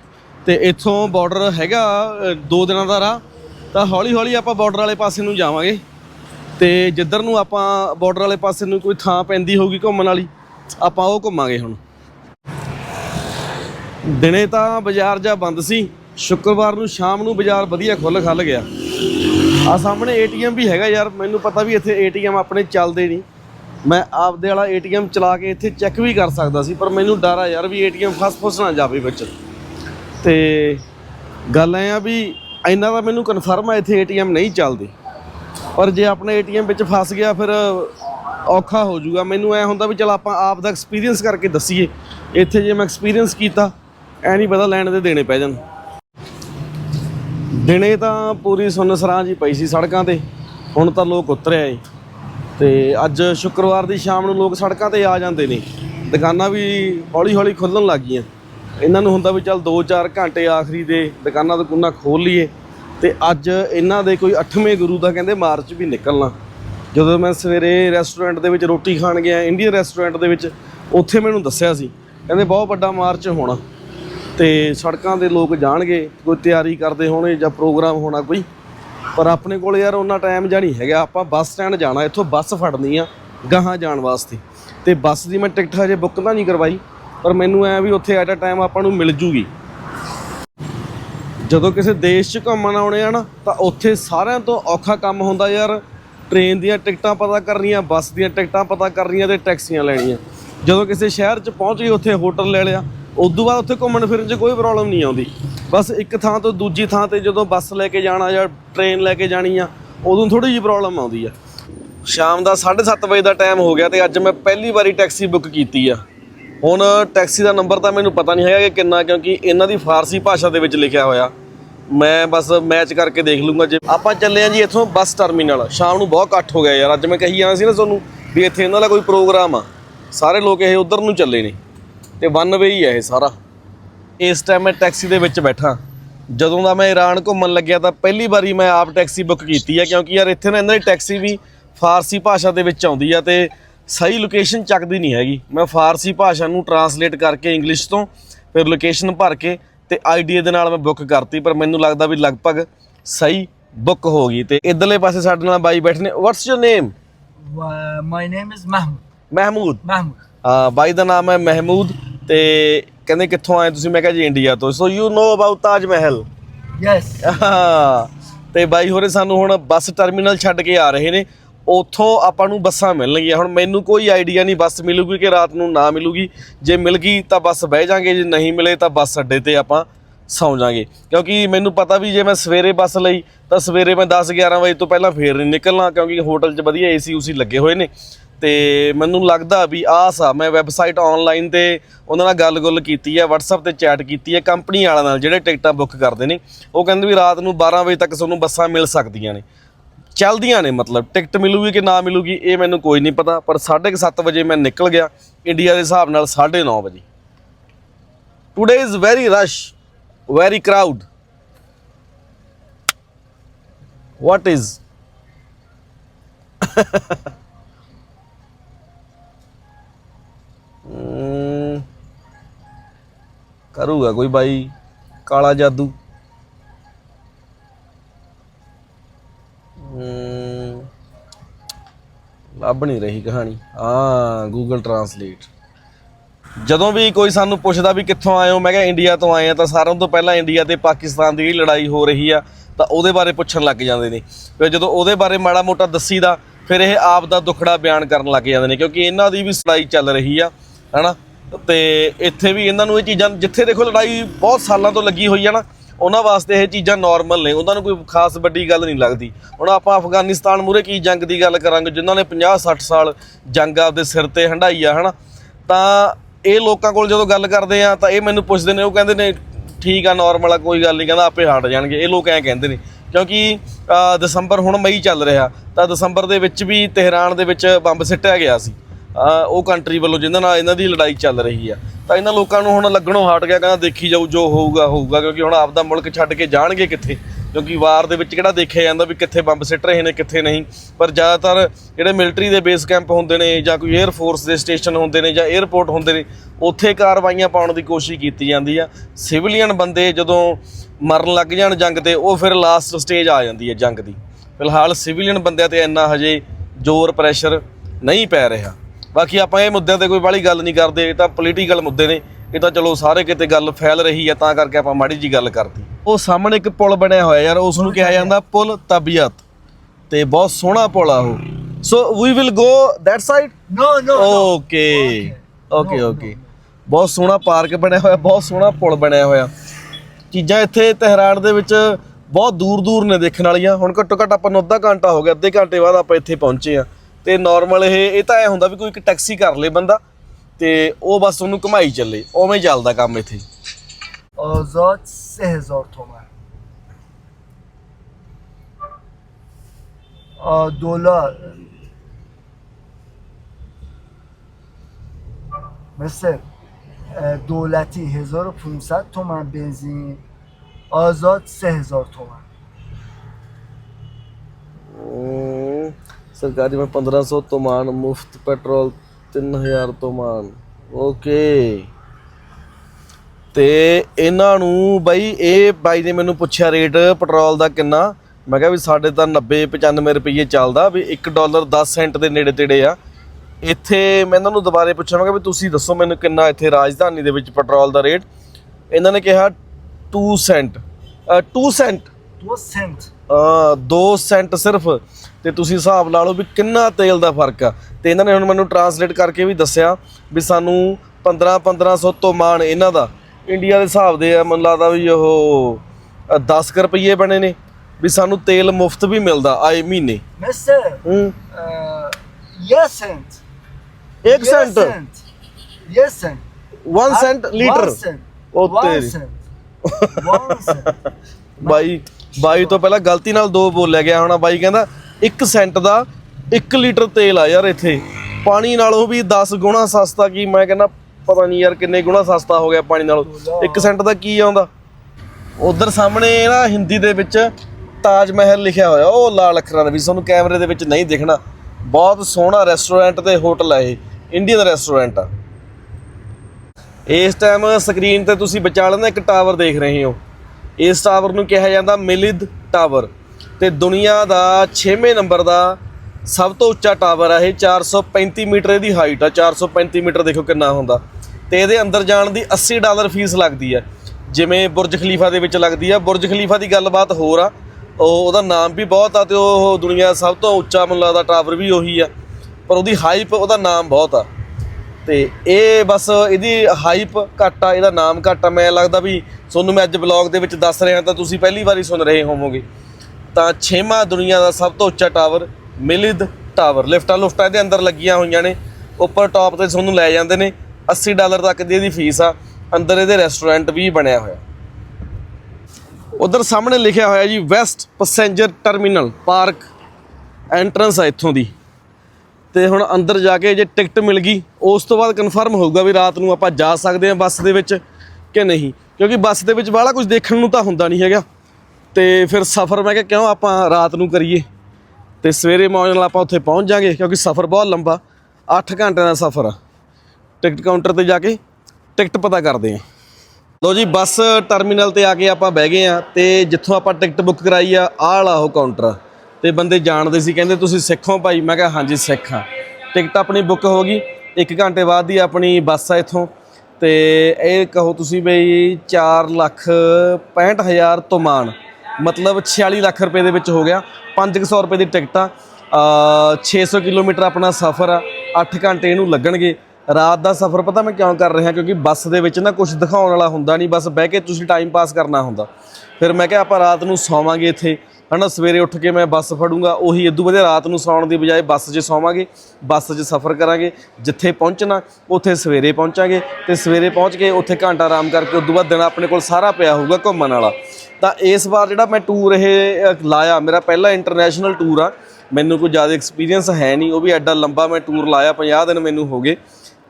Speaker 1: ਤੇ ਇੱਥੋਂ ਬਾਰਡਰ ਹੈਗਾ ਅ, ਦੋ ਦਿਨਾਂ ਦਾ ਰਾਹ। ਤਾਂ ਹੌਲੀ ਹੌਲੀ ਆਪਾਂ ਬਾਰਡਰ ਵਾਲੇ ਪਾਸੇ ਨੂੰ ਜਾਵਾਂਗੇ। ਤੇ ਜਿੱਧਰ ਨੂੰ ਆਪਾਂ ਬਾਰਡਰ ਵਾਲੇ ਪਾਸੇ ਨੂੰ ਕੋਈ ਥਾਂ ਪੈਂਦੀ ਹੋਊਗੀ ਘੁੰਮਣ ਵਾਲੀ ਆਪਾਂ ਉਹ ਘੁੰਮਾਂਗੇ ਹੁਣ। ਦਿਨੇ ਤਾਂ ਬਾਜ਼ਾਰ ਜਾਂ ਬੰਦ ਸੀ, ਸ਼ੁੱਕਰਵਾਰ ਨੂੰ ਸ਼ਾਮ ਨੂੰ ਬਾਜ਼ਾਰ ਵਧੀਆ ਖੁੱਲ ਖੱਲ ਗਿਆ। ਆ ਸਾਹਮਣੇ ਏਟੀਐਮ ਵੀ ਹੈਗਾ ਯਾਰ, ਮੈਨੂੰ ਪਤਾ ਵੀ ਇੱਥੇ ਏਟੀਐਮ ਆਪਣੇ ਚੱਲਦੇ ਨਹੀਂ। ਮੈਂ ਆਪਦੇ ਵਾਲਾ ਏਟੀਐਮ ਚਲਾ ਕੇ ਇੱਥੇ ਚੈੱਕ ਵੀ ਕਰ ਸਕਦਾ ਸੀ, ਪਰ ਮੈਨੂੰ ਡਰ ਆ ਯਾਰ ਵੀ ਏਟੀਐਮ ਫਸ ਫਸ ਨਾ ਜਾਵੇ ਵਿੱਚ। ਤੇ ਗੱਲ ਐ ਆ ਵੀ ਇੰਨਾ ਤਾਂ ਮੈਨੂੰ ਕਨਫਰਮ ਆ ਇੱਥੇ ਏਟੀਐਮ ਨਹੀਂ ਚੱਲਦੇ। ਪਰ ਜੇ ਆਪਣੇ ਏਟੀਐਮ ਵਿੱਚ ਫਸ ਗਿਆ ਫਿਰ ਔਖਾ ਹੋ ਜਾਊਗਾ। ਮੈਨੂੰ ਐ ਹੁੰਦਾ ਵੀ ਚਲ ਆਪਾਂ ਆਪ ਦਾ ਐਕਸਪੀਰੀਅੰਸ ਕਰਕੇ ਦੱਸੀਏ। ਇੱਥੇ ਜੇ ਮੈਂ ਐਕਸਪੀਰੀਅੰਸ ਕੀਤਾ ਐ ਨਹੀਂ ਪਤਾ ਲੈਣ ਦੇ ਦੇਣੇ ਪੈ ਜਾਣ। ਦਿਨੇ ਤਾਂ ਪੂਰੀ ਸੁੰਨਸਰਾਂ ਜੀ ਪਈ ਸੀ ਸੜਕਾਂ ਤੇ, ਹੁਣ ਤਾਂ ਲੋਕ ਉਤਰਿਆ ਏ। ਤੇ ਅੱਜ ਸ਼ੁੱਕਰਵਾਰ ਦੀ ਸ਼ਾਮ ਨੂੰ ਲੋਕ ਸੜਕਾਂ ਤੇ ਆ ਜਾਂਦੇ ਨੇ। ਦੁਕਾਨਾਂ ਵੀ ਹੌਲੀ ਹੌਲੀ ਖੁੱਲਣ ਲੱਗ ਗਈਆਂ। ਇਹਨਾਂ ਨੂੰ ਹੁੰਦਾ ਵੀ ਚੱਲ 2-4 ਘੰਟੇ ਆਖਰੀ ਦੇ ਦੁਕਾਨਾਂ ਦੁਕਾਨਾਂ ਖੋਲ ਲਈਏ। ਤੇ ਅੱਜ ਇਹਨਾਂ ਦੇ ਕੋਈ 8ਵੇਂ ਗੁਰੂ ਦਾ ਕਹਿੰਦੇ ਮਾਰਚ ਵੀ ਨਿਕਲਣਾ। ਜਦੋਂ ਮੈਂ ਸਵੇਰੇ ਰੈਸਟੋਰੈਂਟ ਦੇ ਵਿੱਚ ਰੋਟੀ ਖਾਣ ਗਿਆ, ਇੰਡੀਅਨ ਰੈਸਟੋਰੈਂਟ ਦੇ ਵਿੱਚ, ਉੱਥੇ ਮੈਨੂੰ ਦੱਸਿਆ ਸੀ। ਕਹਿੰਦੇ ਬਹੁਤ ਵੱਡਾ ਮਾਰਚ ਹੋਣਾ। ਤੇ ਸੜਕਾਂ ਦੇ ਲੋਕ ਜਾਣਗੇ ਕੋਈ ਤਿਆਰੀ ਕਰਦੇ ਹੋਣੇ ਜਾਂ ਪ੍ਰੋਗਰਾਮ ਹੋਣਾ ਕੋਈ। ਪਰ ਆਪਣੇ ਕੋਲ ਯਾਰ ਉਹਨਾਂ ਟਾਈਮ ਜਾਂ ਨਹੀਂ ਹੈਗਾ। ਆਪਾਂ ਬੱਸ ਸਟੈਂਡ ਜਾਣਾ, ਇੱਥੋਂ ਬੱਸ ਫੜਨੀ ਆ ਗਾਹਾਂ ਜਾਣ ਵਾਸਤੇ। ਤੇ ਬੱਸ ਦੀ ਮੈਂ ਟਿਕਟ ਹਜੇ ਬੁੱਕ ਤਾਂ ਨਹੀਂ ਕਰਵਾਈ, ਪਰ ਮੈਨੂੰ ਐ ਵੀ ਉੱਥੇ ਐਟ ਅ ਟਾਈਮ ਆਪਾਂ ਨੂੰ ਮਿਲ ਜੂਗੀ। ਜਦੋਂ ਕਿਸੇ ਦੇਸ਼ 'ਚ ਘੁੰਮਣ ਆਉਣੇ ਆ ਨਾ, ਤਾਂ ਉੱਥੇ ਸਾਰਿਆਂ ਤੋਂ ਔਖਾ ਕੰਮ ਹੁੰਦਾ ਯਾਰ। ਟ੍ਰੇਨ ਦੀਆਂ ਟਿਕਟਾਂ ਪਤਾ ਕਰਨੀਆਂ, ਬੱਸ ਦੀਆਂ ਟਿਕਟਾਂ ਪਤਾ ਕਰਨੀਆਂ ਤੇ ਟੈਕਸੀਆਂ ਲੈਣੀਆਂ। ਜਦੋਂ ਕਿਸੇ ਸ਼ਹਿਰ 'ਚ ਪਹੁੰਚ ਗਏ ਉੱਥੇ ਹੋਟਲ ਲੈ ਲਿਆ। ਉਦੋਂ ਬਾਅਦ ਉੱਥੇ ਘੁੰਮਣ ਫਿਰਨ 'ਚ ਕੋਈ ਪ੍ਰੋਬਲਮ ਨਹੀਂ ਆਉਂਦੀ। ਬਸ ਇੱਕ ਥਾਂ ਤੋਂ ਦੂਜੀ ਥਾਂ ਤੇ ਜਦੋਂ ਬੱਸ ਲੈ ਕੇ ਜਾਣਾ ਜਾਂ ਟ੍ਰੇਨ ਲੈ ਕੇ ਜਾਣੀ ਆ, ਉਦੋਂ ਥੋੜੀ ਜਿਹੀ ਪ੍ਰੋਬਲਮ ਆਉਂਦੀ ਆ। ਸ਼ਾਮ ਦਾ 7:30 ਵਜੇ ਦਾ ਟਾਈਮ ਹੋ ਗਿਆ ਤੇ ਅੱਜ ਮੈਂ ਪਹਿਲੀ ਵਾਰੀ ਟੈਕਸੀ ਬੁੱਕ ਕੀਤੀ ਆ। ਹੁਣ ਟੈਕਸੀ ਦਾ ਨੰਬਰ ਤਾਂ ਮੈਨੂੰ ਪਤਾ ਨਹੀਂ ਹੈਗਾ ਕਿ ਕਿੰਨਾ, ਕਿਉਂਕਿ ਇਹਨਾਂ ਦੀ ਫਾਰਸੀ ਭਾਸ਼ਾ ਦੇ ਵਿੱਚ ਲਿਖਿਆ ਹੋਇਆ। ਮੈਂ ਬਸ ਮੈਚ ਕਰਕੇ ਦੇਖ ਲੂੰਗਾ ਜੇ ਆਪਾਂ ਚੱਲੇ ਆ ਜੀ ਇੱਥੋਂ ਬੱਸ ਟਰਮੀਨਲ ਸ਼ਾਮ ਨੂੰ ਬਹੁਤ ਇਕੱਠ ਹੋ ਗਿਆ ਯਾਰ, ਅੱਜ ਮੈਂ ਕਹੀ ਜਾਣਾ ਸੀ ਨਾ ਤੁਹਾਨੂੰ ਵੀ ਇੱਥੇ ਇਹਨਾਂ ਦਾ ਕੋਈ ਪ੍ਰੋਗਰਾਮ ਆ। ਸਾਰੇ ਲੋਕ ਇਹ ਉਧਰ ਨੂੰ ਚੱਲੇ ਨੇ। ਤੇ ਵਨ ਵੇ ਹੀ ਆ ਇਹ ਸਾਰਾ। ਇਸ ਟਾਈਮ ਮੈਂ ਟੈਕਸੀ ਦੇ ਵਿੱਚ ਬੈਠਾ। ਜਦੋਂ ਦਾ ਮੈਂ ਈਰਾਨ ਘੁੰਮਣ ਲੱਗਿਆ ਤਾਂ ਪਹਿਲੀ ਵਾਰੀ ਮੈਂ ਆਪ ਟੈਕਸੀ ਬੁੱਕ ਕੀਤੀ ਹੈ ਕਿਉਂਕਿ ਯਾਰ ਇੱਥੇ ਨਾ ਇਹਨਾਂ ਦੀ ਟੈਕਸੀ ਵੀ ਫਾਰਸੀ ਭਾਸ਼ਾ ਦੇ ਵਿੱਚ ਆਉਂਦੀ ਆ ਤੇ ਸਹੀ ਲੋਕੇਸ਼ਨ ਚੱਕਦੀ ਨਹੀਂ ਹੈਗੀ। ਮੈਂ ਫਾਰਸੀ ਭਾਸ਼ਾ ਨੂੰ ਟਰਾਂਸਲੇਟ ਕਰਕੇ ਇੰਗਲਿਸ਼ ਤੋਂ ਫਿਰ ਲੋਕੇਸ਼ਨ ਭਰ ਕੇ ਤੇ ਆਈਡੀਆ ਦੇ ਨਾਲ ਮੈਂ ਬੁੱਕ ਕਰਤੀ ਪਰ ਮੈਨੂੰ ਲੱਗਦਾ ਵੀ ਲਗਭਗ ਸਹੀ ਬੁੱਕ ਹੋ ਗਈ ਤੇ ਇਧਰਲੇ ਪਾਸੇ ਸਾਡੇ ਨਾਲ ਬਾਈ ਬੈਠੇ ਨੇ। What's your
Speaker 2: name my name is Mahmoud.
Speaker 1: Mahmoud
Speaker 2: Mahmoud.
Speaker 1: ਹਾਂ ਬਾਈ ਦਾ ਨਾਮ ਹੈ ਮਹਿਮੂਦ। ਤੇ ਕਹਿੰਦੇ ਕਿੱਥੋਂ ਆਏ ਤੁਸੀਂ? ਮੈਂ ਕਿਹਾ ਜੀ ਇੰਡੀਆ ਤੋਂ। So you know about Taj
Speaker 2: Mahal.
Speaker 1: ਹਾਂ, ਤੇ ਬਾਈ ਹੋਰੇ ਸਾਨੂੰ ਹੁਣ ਬੱਸ ਟਰਮੀਨਲ ਛੱਡ ਕੇ ਆ ਰਹੇ ਨੇ। ਉੱਥੋਂ ਆਪਾਂ ਨੂੰ ਬੱਸਾਂ ਮਿਲਣਗੀਆਂ। ਹੁਣ ਮੈਨੂੰ ਕੋਈ ਆਈਡੀਆ ਨਹੀਂ ਬੱਸ ਮਿਲੂਗੀ ਕਿ ਰਾਤ ਨੂੰ ਨਾ ਮਿਲੂਗੀ। ਜੇ ਮਿਲ ਗਈ ਤਾਂ ਬੱਸ ਬਹਿ ਜਾਾਂਗੇ। ਜੇ ਨਹੀਂ ਮਿਲੇ ਤਾਂ ਬੱਸ ਅੱਡੇ ਤੇ ਆਪਾਂ ਸੌਂ ਜਾਾਂਗੇ। ਕਿਉਂਕਿ ਮੈਨੂੰ ਪਤਾ ਵੀ ਜੇ ਮੈਂ ਸਵੇਰੇ ਬੱਸ ਲਈ ਤਾਂ ਸਵੇਰੇ ਮੈਂ 10 11 ਵਜੇ ਤੋਂ ਪਹਿਲਾਂ ਫੇਰ ਨਹੀਂ ਨਿਕਲਣਾ। ਕਿਉਂਕਿ ਹੋਟਲ 'ਚ ਵਧੀਆ ਏਸੀ ਉਸੀ ਲੱਗੇ ਹੋਏ ਨੇ। ਤੇ ਮੈਨੂੰ ਲੱਗਦਾ ਵੀ ਆਸ ਆ, ਮੈਂ ਵੈਬਸਾਈਟ ਆਨਲਾਈਨ ਤੇ ਉਹਨਾਂ ਨਾਲ ਗੱਲ-ਗੁੱਲ ਕੀਤੀ ਹੈ WhatsApp ਤੇ ਚੈਟ ਕੀਤੀ ਹੈ ਕੰਪਨੀ ਵਾਲਿਆਂ ਨਾਲ ਜਿਹੜੇ ਟਿਕਟਾਂ ਬੁੱਕ ਕਰਦੇ ਨੇ, ਉਹ ਕਹਿੰਦੇ ਵੀ ਰਾਤ ਨੂੰ 12 ਵਜੇ ਤੱਕ ਤੁਹਾਨੂੰ ਬੱਸਾਂ ਮਿਲ ਸਕਦੀਆਂ ਨੇ। ਚੱਲਦੀਆਂ ਨੇ ਮਤਲਬ, ਟਿਕਟ ਮਿਲੂਗੀ ਕਿ ਨਾ ਮਿਲੂਗੀ, ਇਹ ਮੈਨੂੰ ਕੋਈ ਨਹੀਂ ਪਤਾ, ਪਰ 7:30 ਵਜੇ ਮੈਂ ਨਿਕਲ ਗਿਆ ਇੰਡੀਆ ਦੇ ਹਿਸਾਬ ਨਾਲ 9:30 ਵਜੇ। Today is very rush very crowd what is hmm, ਕਰੂਗਾ ਕੋਈ ਬਾਈ ਕਾਲਾ ਜਾਦੂ। ਹਮ, ਲੱਭ ਨਹੀਂ ਰਹੀ ਕਹਾਣੀ। ਹਾਂ ਗੂਗਲ ਟਰਾਂਸਲੇਟ ਜਦੋਂ ਵੀ ਕੋਈ ਸਾਨੂੰ ਪੁੱਛਦਾ ਵੀ ਕਿੱਥੋਂ ਆਏ ਹੋ ਮੈਂ ਕਿਹਾ ਇੰਡੀਆ ਤੋਂ ਆਏ ਆ ਤਾਂ ਸਾਰਿਆਂ ਤੋਂ ਪਹਿਲਾਂ ਇੰਡੀਆ ਤੇ ਪਾਕਿਸਤਾਨ ਦੀ ਜਿਹੜੀ ਲੜਾਈ ਹੋ ਰਹੀ ਆ ਤਾਂ ਉਹਦੇ ਬਾਰੇ ਪੁੱਛਣ ਲੱਗ ਜਾਂਦੇ ਨੇ। ਫਿਰ ਜਦੋਂ ਉਹਦੇ ਬਾਰੇ ਮਾੜਾ ਮੋਟਾ ਦੱਸੀਦਾ ਫਿਰ ਇਹ ਆਪ ਦਾ ਦੁੱਖੜਾ ਬਿਆਨ ਕਰਨ ਲੱਗ ਜਾਂਦੇ ਨੇ ਕਿਉਂਕਿ ਇਹਨਾਂ ਦੀ ਵੀ ਲੜਾਈ ਚੱਲ ਰਹੀ ਆ। ਹਨਾ? ਤੇ ਇੱਥੇ ਵੀ ਇਹਨਾਂ ਨੂੰ ਇਹ ਚੀਜ਼ਾਂ, ਜਿੱਥੇ ਦੇਖੋ ਲੜਾਈ ਬਹੁਤ ਸਾਲਾਂ ਤੋਂ ਲੱਗੀ ਹੋਈ ਹੈ ਨਾ, ਉਹਨਾਂ ਵਾਸਤੇ ਇਹ ਚੀਜ਼ਾਂ ਨਾਰਮਲ ਨੇ, ਉਹਨਾਂ ਨੂੰ ਕੋਈ ਖਾਸ ਵੱਡੀ ਗੱਲ ਨਹੀਂ ਲੱਗਦੀ। ਹੁਣ ਆਪਾਂ ਅਫਗਾਨਿਸਤਾਨ ਮੂਰੇ ਕੀ ਜੰਗ ਦੀ ਗੱਲ ਕਰਾਂਗੇ, ਜਿਨ੍ਹਾਂ ਨੇ 50 60 ਸਾਲ ਜੰਗ ਆਪਦੇ ਸਿਰ ਤੇ ਹੰਡਾਈ ਆ, ਹਨਾ? ਤਾਂ ਇਹ ਲੋਕਾਂ ਕੋਲ ਜਦੋਂ ਗੱਲ ਕਰਦੇ ਆ, ਤਾਂ ਇਹ ਮੈਨੂੰ ਪੁੱਛਦੇ ਨੇ, ਉਹ ਕਹਿੰਦੇ ਨੇ, ਠੀਕ ਆ ਨਾਰਮਲ ਆ, ਕੋਈ ਗੱਲ ਨਹੀਂ। ਕਹਿੰਦਾ, ਆਪੇ ਹਟ ਜਾਣਗੇ। ਇਹ ਲੋਕ ਐਂ ਕਹਿੰਦੇ ਨੇ, ਕਿਉਂਕਿ ਦਸੰਬਰ ਹੁਣ ਮਈ ਚੱਲ ਰਿਹਾ, ਤਾਂ ਦਸੰਬਰ ਦੇ ਵਿੱਚ ਵੀ ਤਹਿਰਾਨ ਦੇ ਵਿੱਚ ਬੰਬ ਸਿੱਟਿਆ ਗਿਆ ਸੀ। ਉਹ ਕੰਟਰੀ ਵੱਲੋਂ ਜਿਹਨਾਂ ਨਾਲ ਇਹਨਾਂ ਦੀ ਲੜਾਈ ਚੱਲ ਰਹੀ ਆ, ਤਾਂ ਇਹਨਾਂ ਲੋਕਾਂ ਨੂੰ ਹੁਣ ਲੱਗਣੋਂ ਹਟ ਗਿਆ, ਕਹਿੰਦਾ ਦੇਖੀ ਜਾਊ ਜੋ ਹੋਊਗਾ ਹੋਊਗਾ, ਕਿਉਂਕਿ ਹੁਣ ਆਪਦਾ ਮੁਲਕ ਛੱਡ ਕੇ ਜਾਣਗੇ ਕਿੱਥੇ? ਕਿਉਂਕਿ ਵਾਰ ਦੇ ਵਿੱਚ ਕਿਹੜਾ ਦੇਖਿਆ ਜਾਂਦਾ ਵੀ ਕਿੱਥੇ ਬੰਬ ਸਿੱਟ ਰਹੇ ਨੇ, ਕਿੱਥੇ ਨਹੀਂ? ਪਰ ਜ਼ਿਆਦਾਤਰ ਜਿਹੜੇ ਮਿਲਟਰੀ ਦੇ ਬੇਸ ਕੈਂਪ ਹੁੰਦੇ ਨੇ ਜਾਂ ਕੋਈ 에ਅਰ ਫੋਰਸ ਦੇ ਸਟੇਸ਼ਨ ਹੁੰਦੇ ਨੇ ਜਾਂ 에ਅਰਪੋਰਟ ਹੁੰਦੇ ਨੇ, ਉੱਥੇ ਕਾਰਵਾਈਆਂ ਪਾਉਣ ਦੀ ਕੋਸ਼ਿਸ਼ ਕੀਤੀ ਜਾਂਦੀ ਆ। ਸਿਵਲੀਅਨ ਬੰਦੇ ਜਦੋਂ ਮਰਨ ਲੱਗ ਜਾਣ ਜੰਗ ਤੇ, ਉਹ ਫਿਰ ਲਾਸਟ ਸਟੇਜ ਆ ਜਾਂਦੀ ਹੈ ਜੰਗ ਦੀ। ਫਿਲਹਾਲ ਸਿਵਲੀਅਨ ਬੰਦਿਆਂ ਤੇ ਇੰਨਾ ਹਜੇ ਜ਼ੋਰ ਪ੍ਰੈਸ਼ਰ ਨਹੀਂ ਪੈ ਰਿਹਾ। ਬਾਕੀ ਆਪਾਂ ਇਹ ਮੁੱਦਿਆਂ ਤੇ ਕੋਈ ਬਾਹਲੀ ਗੱਲ ਨਹੀਂ ਕਰਦੇ ਇਹ ਤਾਂ ਪੋਲੀਟੀਕਲ ਮੁੱਦੇ ਨੇ। ਇਹ ਤਾਂ ਚਲੋ ਸਾਰੇ ਕਿਤੇ ਗੱਲ ਫੈਲ ਰਹੀ ਹੈ ਤਾਂ ਕਰਕੇ ਆਪਾਂ ਮਾੜੀ ਜੀ ਗੱਲ ਕਰਤੀ। ਉਹ ਸਾਹਮਣੇ ਇੱਕ ਪੁਲ ਬਣਿਆ ਹੋਇਆ ਯਾਰ ਉਸ ਨੂੰ ਕਿਹਾ ਜਾਂਦਾ ਪੁਲ ਤਬੀਅਤ। ਤੇ ਬਹੁਤ ਸੋਹਣਾ ਪੁਲ ਆ ਉਹ। So we will go that side
Speaker 2: no, no.
Speaker 1: Okay okay okay ਬਹੁਤ ਸੋਹਣਾ ਪਾਰਕ ਬਣਿਆ ਹੋਇਆ ਬਹੁਤ ਸੋਹਣਾ ਪੁਲ ਬਣਿਆ ਹੋਇਆ। ਚੀਜ਼ਾਂ ਇੱਥੇ ਤਹਿਰਾਨ ਦੇ ਵਿੱਚ ਬਹੁਤ ਦੂਰ ਦੂਰ ਨੇ ਦੇਖਣ ਵਾਲੀਆਂ। ਹੁਣ ਘੱਟੋ ਘੱਟ ਆਪਾਂ ਨੂੰ ਅੱਧਾ ਘੰਟਾ ਹੋ ਗਿਆ ਅੱਧੇ ਘੰਟੇ ਬਾਅਦ ਆਪਾਂ ਇੱਥੇ ਪਹੁੰਚੇ ਆ ਤੇ ਨਾਰਮਲ ਇਹ ਇਹ ਤਾਂ ਐ ਹੁੰਦਾ ਵੀ ਕੋਈ ਇੱਕ ਟੈਕਸੀ ਕਰ ਲੇ ਬੰਦਾ ਤੇ ਉਹ ਬਸ ਉਹਨੂੰ ਘੁਮਾਈ ਚੱਲੇ ਉਵੇਂ ਹੀ ਚੱਲਦਾ ਕੰਮ ਇੱਥੇ
Speaker 2: Azat 3000 تومن آ، دلار مثل اه، دولتی 1500 تومن بنزین آزاد 3000 تومن
Speaker 1: ਹਮ, ਸਰਕਾਰੀ ਮੈਂ 1500 ਤੋਂ ਮਾਨ ਮੁਫਤ ਪੈਟਰੋਲ 3000 ਤੋਂ ਮਾਨ। ਓਕੇ। ਤੇ ਇਹਨਾਂ ਨੂੰ ਬਾਈ ਇਹ ਬਾਈ ਨੇ ਮੈਨੂੰ ਪੁੱਛਿਆ ਰੇਟ ਪੈਟਰੋਲ ਦਾ ਕਿੰਨਾ। ਮੈਂ ਕਿਹਾ ਵੀ ਸਾਡੇ ਤਾਂ 90 95 ਰੁਪਏ ਚੱਲਦਾ ਵੀ 1 ਡਾਲਰ 10 ਸੈਂਟ ਦੇ ਨੇੜੇ ਤੇੜੇ ਆ। ਇੱਥੇ ਮੈਂ ਇਹਨਾਂ ਨੂੰ ਦੁਬਾਰੇ ਪੁੱਛਿਆ ਮੈਂ ਕਿਹਾ ਵੀ ਤੁਸੀਂ ਦੱਸੋ ਮੈਨੂੰ ਕਿੰਨਾ ਇੱਥੇ ਰਾਜਧਾਨੀ ਦੇ ਵਿੱਚ ਪੈਟਰੋਲ ਦਾ ਰੇਟ। ਇਹਨਾਂ ਨੇ ਕਿਹਾ 2 ਸੈਂਟ। 2 ਸੈਂਟ।
Speaker 2: 2
Speaker 1: ਸੈਂਟ। 2 ਸੈਂਟ ਸਿਰਫ। ਤੇ ਤੁਸੀਂ ਹਿਸਾਬ ਲਾ ਲਓ ਵੀ ਕਿੰਨਾ ਤੇਲ ਦਾ ਫ਼ਰਕ ਆ। ਤੇ ਇਹਨਾਂ ਨੇ ਹੁਣ ਮੈਨੂੰ ਟਰਾਂਸਲੇਟ ਕਰਕੇ ਵੀ ਦੱਸਿਆ ਵੀ ਸਾਨੂੰ 15 1500 ਤੋਂ ਮਾਨ ਇਹਨਾਂ ਦਾ। ਇੰਡੀਆ ਦੇ ਹਿਸਾਬ ਦੇ ਆ ਮੈਨੂੰ ਲੱਗਦਾ ਵੀ ਉਹ 10 ਰੁਪਏ ਬਣੇ ਨੇ। ਵੀ ਸਾਨੂੰ ਤੇਲ ਮੁਫਤ ਵੀ ਮਿਲਦਾ ਆਏ ਮਹੀਨੇ।
Speaker 2: ਮਿਸਟਰ
Speaker 1: ਹੂੰ।
Speaker 2: Yes cent
Speaker 1: 1 cent
Speaker 2: yes cent
Speaker 1: 1
Speaker 2: cent
Speaker 1: litre
Speaker 2: ਉਹ
Speaker 1: ਤੇਰੀ
Speaker 2: 1 ਸੈਂਟ
Speaker 1: ਬਾਈ ਬਾਈ ਤੋਂ ਪਹਿਲਾਂ ਗਲਤੀ ਨਾਲ ਦੋ ਬੋਲਿਆ ਗਿਆ ਹੋਣਾ। ਬਾਈ ਕਹਿੰਦਾ 1 ਸੈਂਟ ਦਾ 1 ਲੀਟਰ ਤੇਲ ਆ ਯਾਰ ਇੱਥੇ। ਪਾਣੀ ਨਾਲੋਂ ਵੀ 10 ਗੁਣਾ ਸਸਤਾ ਕੀ ਮੈਂ ਕਹਿੰਦਾ ਪਤਾ ਨਹੀਂ ਯਾਰ ਕਿੰਨੇ ਗੁਣਾ ਸਸਤਾ ਹੋ ਗਿਆ ਪਾਣੀ ਨਾਲੋਂ। 1 ਸੈਂਟ ਦਾ ਕੀ ਆਉਂਦਾ ਉਧਰ ਸਾਹਮਣੇ ਨਾ ਹਿੰਦੀ ਦੇ ਵਿੱਚ ਤਾਜ ਮਹਿਲ ਲਿਖਿਆ ਹੋਇਆ, ਉਹ ਲਾਲ ਅੱਖਰਾਂ ਦੇ ਵਿੱਚ, ਤੁਹਾਨੂੰ ਕੈਮਰੇ ਦੇ ਵਿੱਚ ਨਹੀਂ ਦਿਖਣਾ। ਬਹੁਤ ਸੋਹਣਾ ਰੈਸਟੋਰੈਂਟ ਤੇ ਹੋਟਲ ਹੈ ਇਹ ਇੰਡੀਅਨ ਰੈਸਟੋਰੈਂਟ ਆ। ਇਸ ਟਾਈਮ ਸਕਰੀਨ ਤੇ ਤੁਸੀਂ ਵਿਚਾਲੇ ਨਾ ਇੱਕ ਟਾਵਰ ਦੇਖ ਰਹੇ ਹੋ। ਇਸ ਟਾਵਰ ਨੂੰ ਕਿਹਾ ਜਾਂਦਾ ਮਿਲਿਦ ਟਾਵਰ ਤੇ ਦੁਨੀਆ ਦਾ 6ਵੇਂ ਨੰਬਰ ਦਾ ਸਭ ਤੋਂ ਉੱਚਾ ਟਾਵਰ ਆ ਇਹ 435 ਮੀਟਰ ਇਹਦੀ ਹਾਈਟ ਆ 435 ਮੀਟਰ ਦੇਖੋ ਕਿੰਨਾ ਹੁੰਦਾ। ਤੇ ਇਹਦੇ ਅੰਦਰ ਜਾਣ ਦੀ 80 ਡਾਲਰ ਫੀਸ ਲੱਗਦੀ ਹੈ ਜਿਵੇਂ ਬੁਰਜ ਖਲੀਫਾ ਦੇ ਵਿੱਚ ਲੱਗਦੀ ਆ। ਬੁਰਜ ਖਲੀਫਾ ਦੀ ਗੱਲਬਾਤ ਹੋਰ ਆ। ਉਹ, ਉਹਦਾ ਨਾਮ ਵੀ ਬਹੁਤ ਆ ਤੇ ਉਹ ਦੁਨੀਆ ਦਾ ਸਭ ਤੋਂ ਉੱਚਾ ਮੈਨੂੰ ਲੱਗਦਾ ਟਾਵਰ ਵੀ ਉਹੀ ਆ। ਪਰ ਉਹਦੀ ਹਾਈਪ ਉਹਦਾ ਨਾਮ ਬਹੁਤ ਆ। ਤੇ ਇਹ ਬਸ ਇਹਦੀ ਹਾਈਪ ਘੱਟ ਆ, ਇਹਦਾ ਨਾਮ ਘੱਟ ਆ। ਮੈਂ ਲੱਗਦਾ ਵੀ ਤੁਹਾਨੂੰ ਮੈਂ ਅੱਜ ਬਲੌਗ ਦੇ ਵਿੱਚ ਦੱਸ ਰਿਹਾ ਤਾਂ ਤੁਸੀਂ ਪਹਿਲੀ ਵਾਰੀ ਸੁਣ ਰਹੇ ਹੋਵੋਗੇ। ਤਾਂ ਛੇਵਾਂ ਦੁਨੀਆ ਦਾ ਸਭ ਤੋਂ ਉੱਚਾ ਟਾਵਰ ਮਿਲਿਦ ਟਾਵਰ। ਲਿਫਟਾਂ ਲੁਫਟਾਂ ਇਹਦੇ ਅੰਦਰ ਲੱਗੀਆਂ ਹੋਈਆਂ ਨੇ। ਉੱਪਰ ਟਾਪ ਤੇ ਤੁਹਾਨੂੰ ਲੈ ਜਾਂਦੇ ਨੇ। 80 ਡਾਲਰ ਤੱਕ ਦੀ ਇਹਦੀ ਫੀਸ ਆ। ਅੰਦਰ ਇਹਦੇ ਰੈਸਟੋਰੈਂਟ ਵੀ ਬਣਿਆ ਹੋਇਆ। ਉਧਰ ਸਾਹਮਣੇ ਲਿਖਿਆ ਹੋਇਆ ਜੀ west passenger terminal park entrance ਆ ਇੱਥੋਂ ਦੀ। ਤੇ ਹੁਣ ਅੰਦਰ ਜਾ ਕੇ ਜੇ ਟਿਕਟ ਮਿਲ ਗਈ, ਉਸ ਤੋਂ ਬਾਅਦ ਕਨਫਰਮ ਹੋਊਗਾ ਵੀ ਰਾਤ ਨੂੰ ਆਪਾਂ ਜਾ ਸਕਦੇ ਹਾਂ ਬੱਸ ਦੇ ਵਿੱਚ ਕਿ ਨਹੀਂ। ਕਿਉਂਕਿ ਬੱਸ ਦੇ ਵਿੱਚ ਬਾਹਲਾ ਕੁਝ ਦੇਖਣ ਨੂੰ ਤਾਂ ਹੁੰਦਾ ਨਹੀਂ ਹੈਗਾ। ਤੇ ਫਿਰ ਸਫ਼ਰ ਮੈਂ ਕਿਹਾ ਕਿਉਂ ਆਪਾਂ ਰਾਤ ਨੂੰ ਕਰੀਏ? ਤੇ ਸਵੇਰੇ ਮੌਜ ਨਾਲ ਆਪਾਂ ਉੱਥੇ ਪਹੁੰਚ ਜਾਾਂਗੇ ਕਿਉਂਕਿ ਸਫ਼ਰ ਬਹੁਤ ਲੰਬਾ 8 ਘੰਟਿਆਂ ਦਾ ਸਫ਼ਰ ਆ। ਟਿਕਟ ਕਾਊਂਟਰ ਤੇ ਜਾ ਕੇ ਟਿਕਟ ਪਤਾ ਕਰਦੇ ਆਂ। ਲੋ ਜੀ, ਬੱਸ ਟਰਮੀਨਲ ਤੇ ਆ ਕੇ ਆਪਾਂ ਬਹਿ ਗਏ ਆ ਤੇ ਜਿੱਥੋਂ ਆਪਾਂ ਟਿਕਟ ਬੁੱਕ ਕਰਾਈ ਆ, ਆਹ ਵਾਲਾ ਉਹ ਕਾਊਂਟਰ ਆ। ਤੇ ਬੰਦੇ ਜਾਣਦੇ ਸੀ, ਕਹਿੰਦੇ ਤੁਸੀਂ ਸਿੱਖ ਭਾਈ। ਮੈਂ ਕਿਹਾ, ਹਾਂਜੀ, ਸਿੱਖ ਹਾਂ ਟਿਕਟ ਆਪਣੀ ਬੁੱਕ ਹੋ ਗਈ। 1 ਘੰਟੇ ਬਾਅਦ ਦੀ ਆਪਣੀ ਬੱਸ ਆ ਇੱਥੋਂ। ਤੇ ਇਹ ਕਹੋ ਤੁਸੀਂ ਬਈ 4 ਲੱਖ 65 ਹਜ਼ਾਰ ਤੋਂ ਮਾਨ ਮਤਲਬ 46 ਲੱਖ ਰੁਪਏ ਦੇ ਵਿੱਚ ਹੋ ਗਿਆ। 500 ਰੁਪਏ ਦੀ ਟਿਕਟ ਆ ਅ, 600 ਕਿਲੋਮੀਟਰ ਆਪਣਾ ਸਫ਼ਰ ਆ 8 ਘੰਟੇ ਇਹਨੂੰ ਲੱਗਣਗੇ। ਰਾਤ ਦਾ ਸਫ਼ਰ ਪਤਾ ਮੈਂ ਕਿਉਂ ਕਰ ਰਿਹਾ? ਕਿਉਂਕਿ ਬੱਸ ਦੇ ਵਿੱਚ ਨਾ ਕੁਝ ਦਿਖਾਉਣ ਵਾਲਾ ਹੁੰਦਾ ਨਹੀਂ ਬਸ ਬਹਿ ਕੇ ਤੁਸੀਂ ਟਾਈਮ ਪਾਸ ਕਰਨਾ ਹੁੰਦਾ। ਫਿਰ ਮੈਂ ਕਿਹਾ ਆਪਾਂ ਰਾਤ ਨੂੰ ਸੌਵਾਂਗੇ ਇੱਥੇ। ਹਨਾ ਸਵੇਰੇ ਉੱਠ ਕੇ ਮੈਂ ਬੱਸ ਫੜੂੰਗਾ ਉਹੀ ਇਦੋਂ ਵਧੀਆ ਰਾਤ ਨੂੰ ਸੌਣ ਦੀ ਬਜਾਏ ਬੱਸ 'ਚ ਸੌਵਾਂਗੇ ਬੱਸ 'ਚ ਸਫ਼ਰ ਕਰਾਂਗੇ ਜਿੱਥੇ ਪਹੁੰਚਣਾ ਉੱਥੇ ਸਵੇਰੇ ਪਹੁੰਚਾਂਗੇ ਤੇ ਸਵੇਰੇ ਪਹੁੰਚ ਕੇ ਉੱਥੇ ਘੰਟਾ ਆਰਾਮ ਕਰਕੇ ਉਦੋਂ ਬਾਅਦ ਦਿਨ ਆਪਣੇ ਕੋਲ ਸਾਰਾ ਪਿਆ ਹੋਊਗਾ ਘੁੰਮਣ ਵਾਲਾ। ਤਾਂ ਇਸ ਵਾਰ ਜਿਹੜਾ ਮੈਂ ਟੂਰ ਇਹ ਲਾਇਆ, ਮੇਰਾ ਪਹਿਲਾ ਇੰਟਰਨੈਸ਼ਨਲ ਟੂਰ ਆ, ਮੈਨੂੰ ਕੋਈ ਜ਼ਿਆਦਾ ਐਕਸਪੀਰੀਅੰਸ ਹੈ ਨਹੀਂ, ਉਹ ਵੀ ਐਡਾ ਲੰਬਾ ਮੈਂ ਟੂਰ ਲਾਇਆ 50 ਦਿਨ ਮੈਨੂੰ ਹੋ ਗਏ,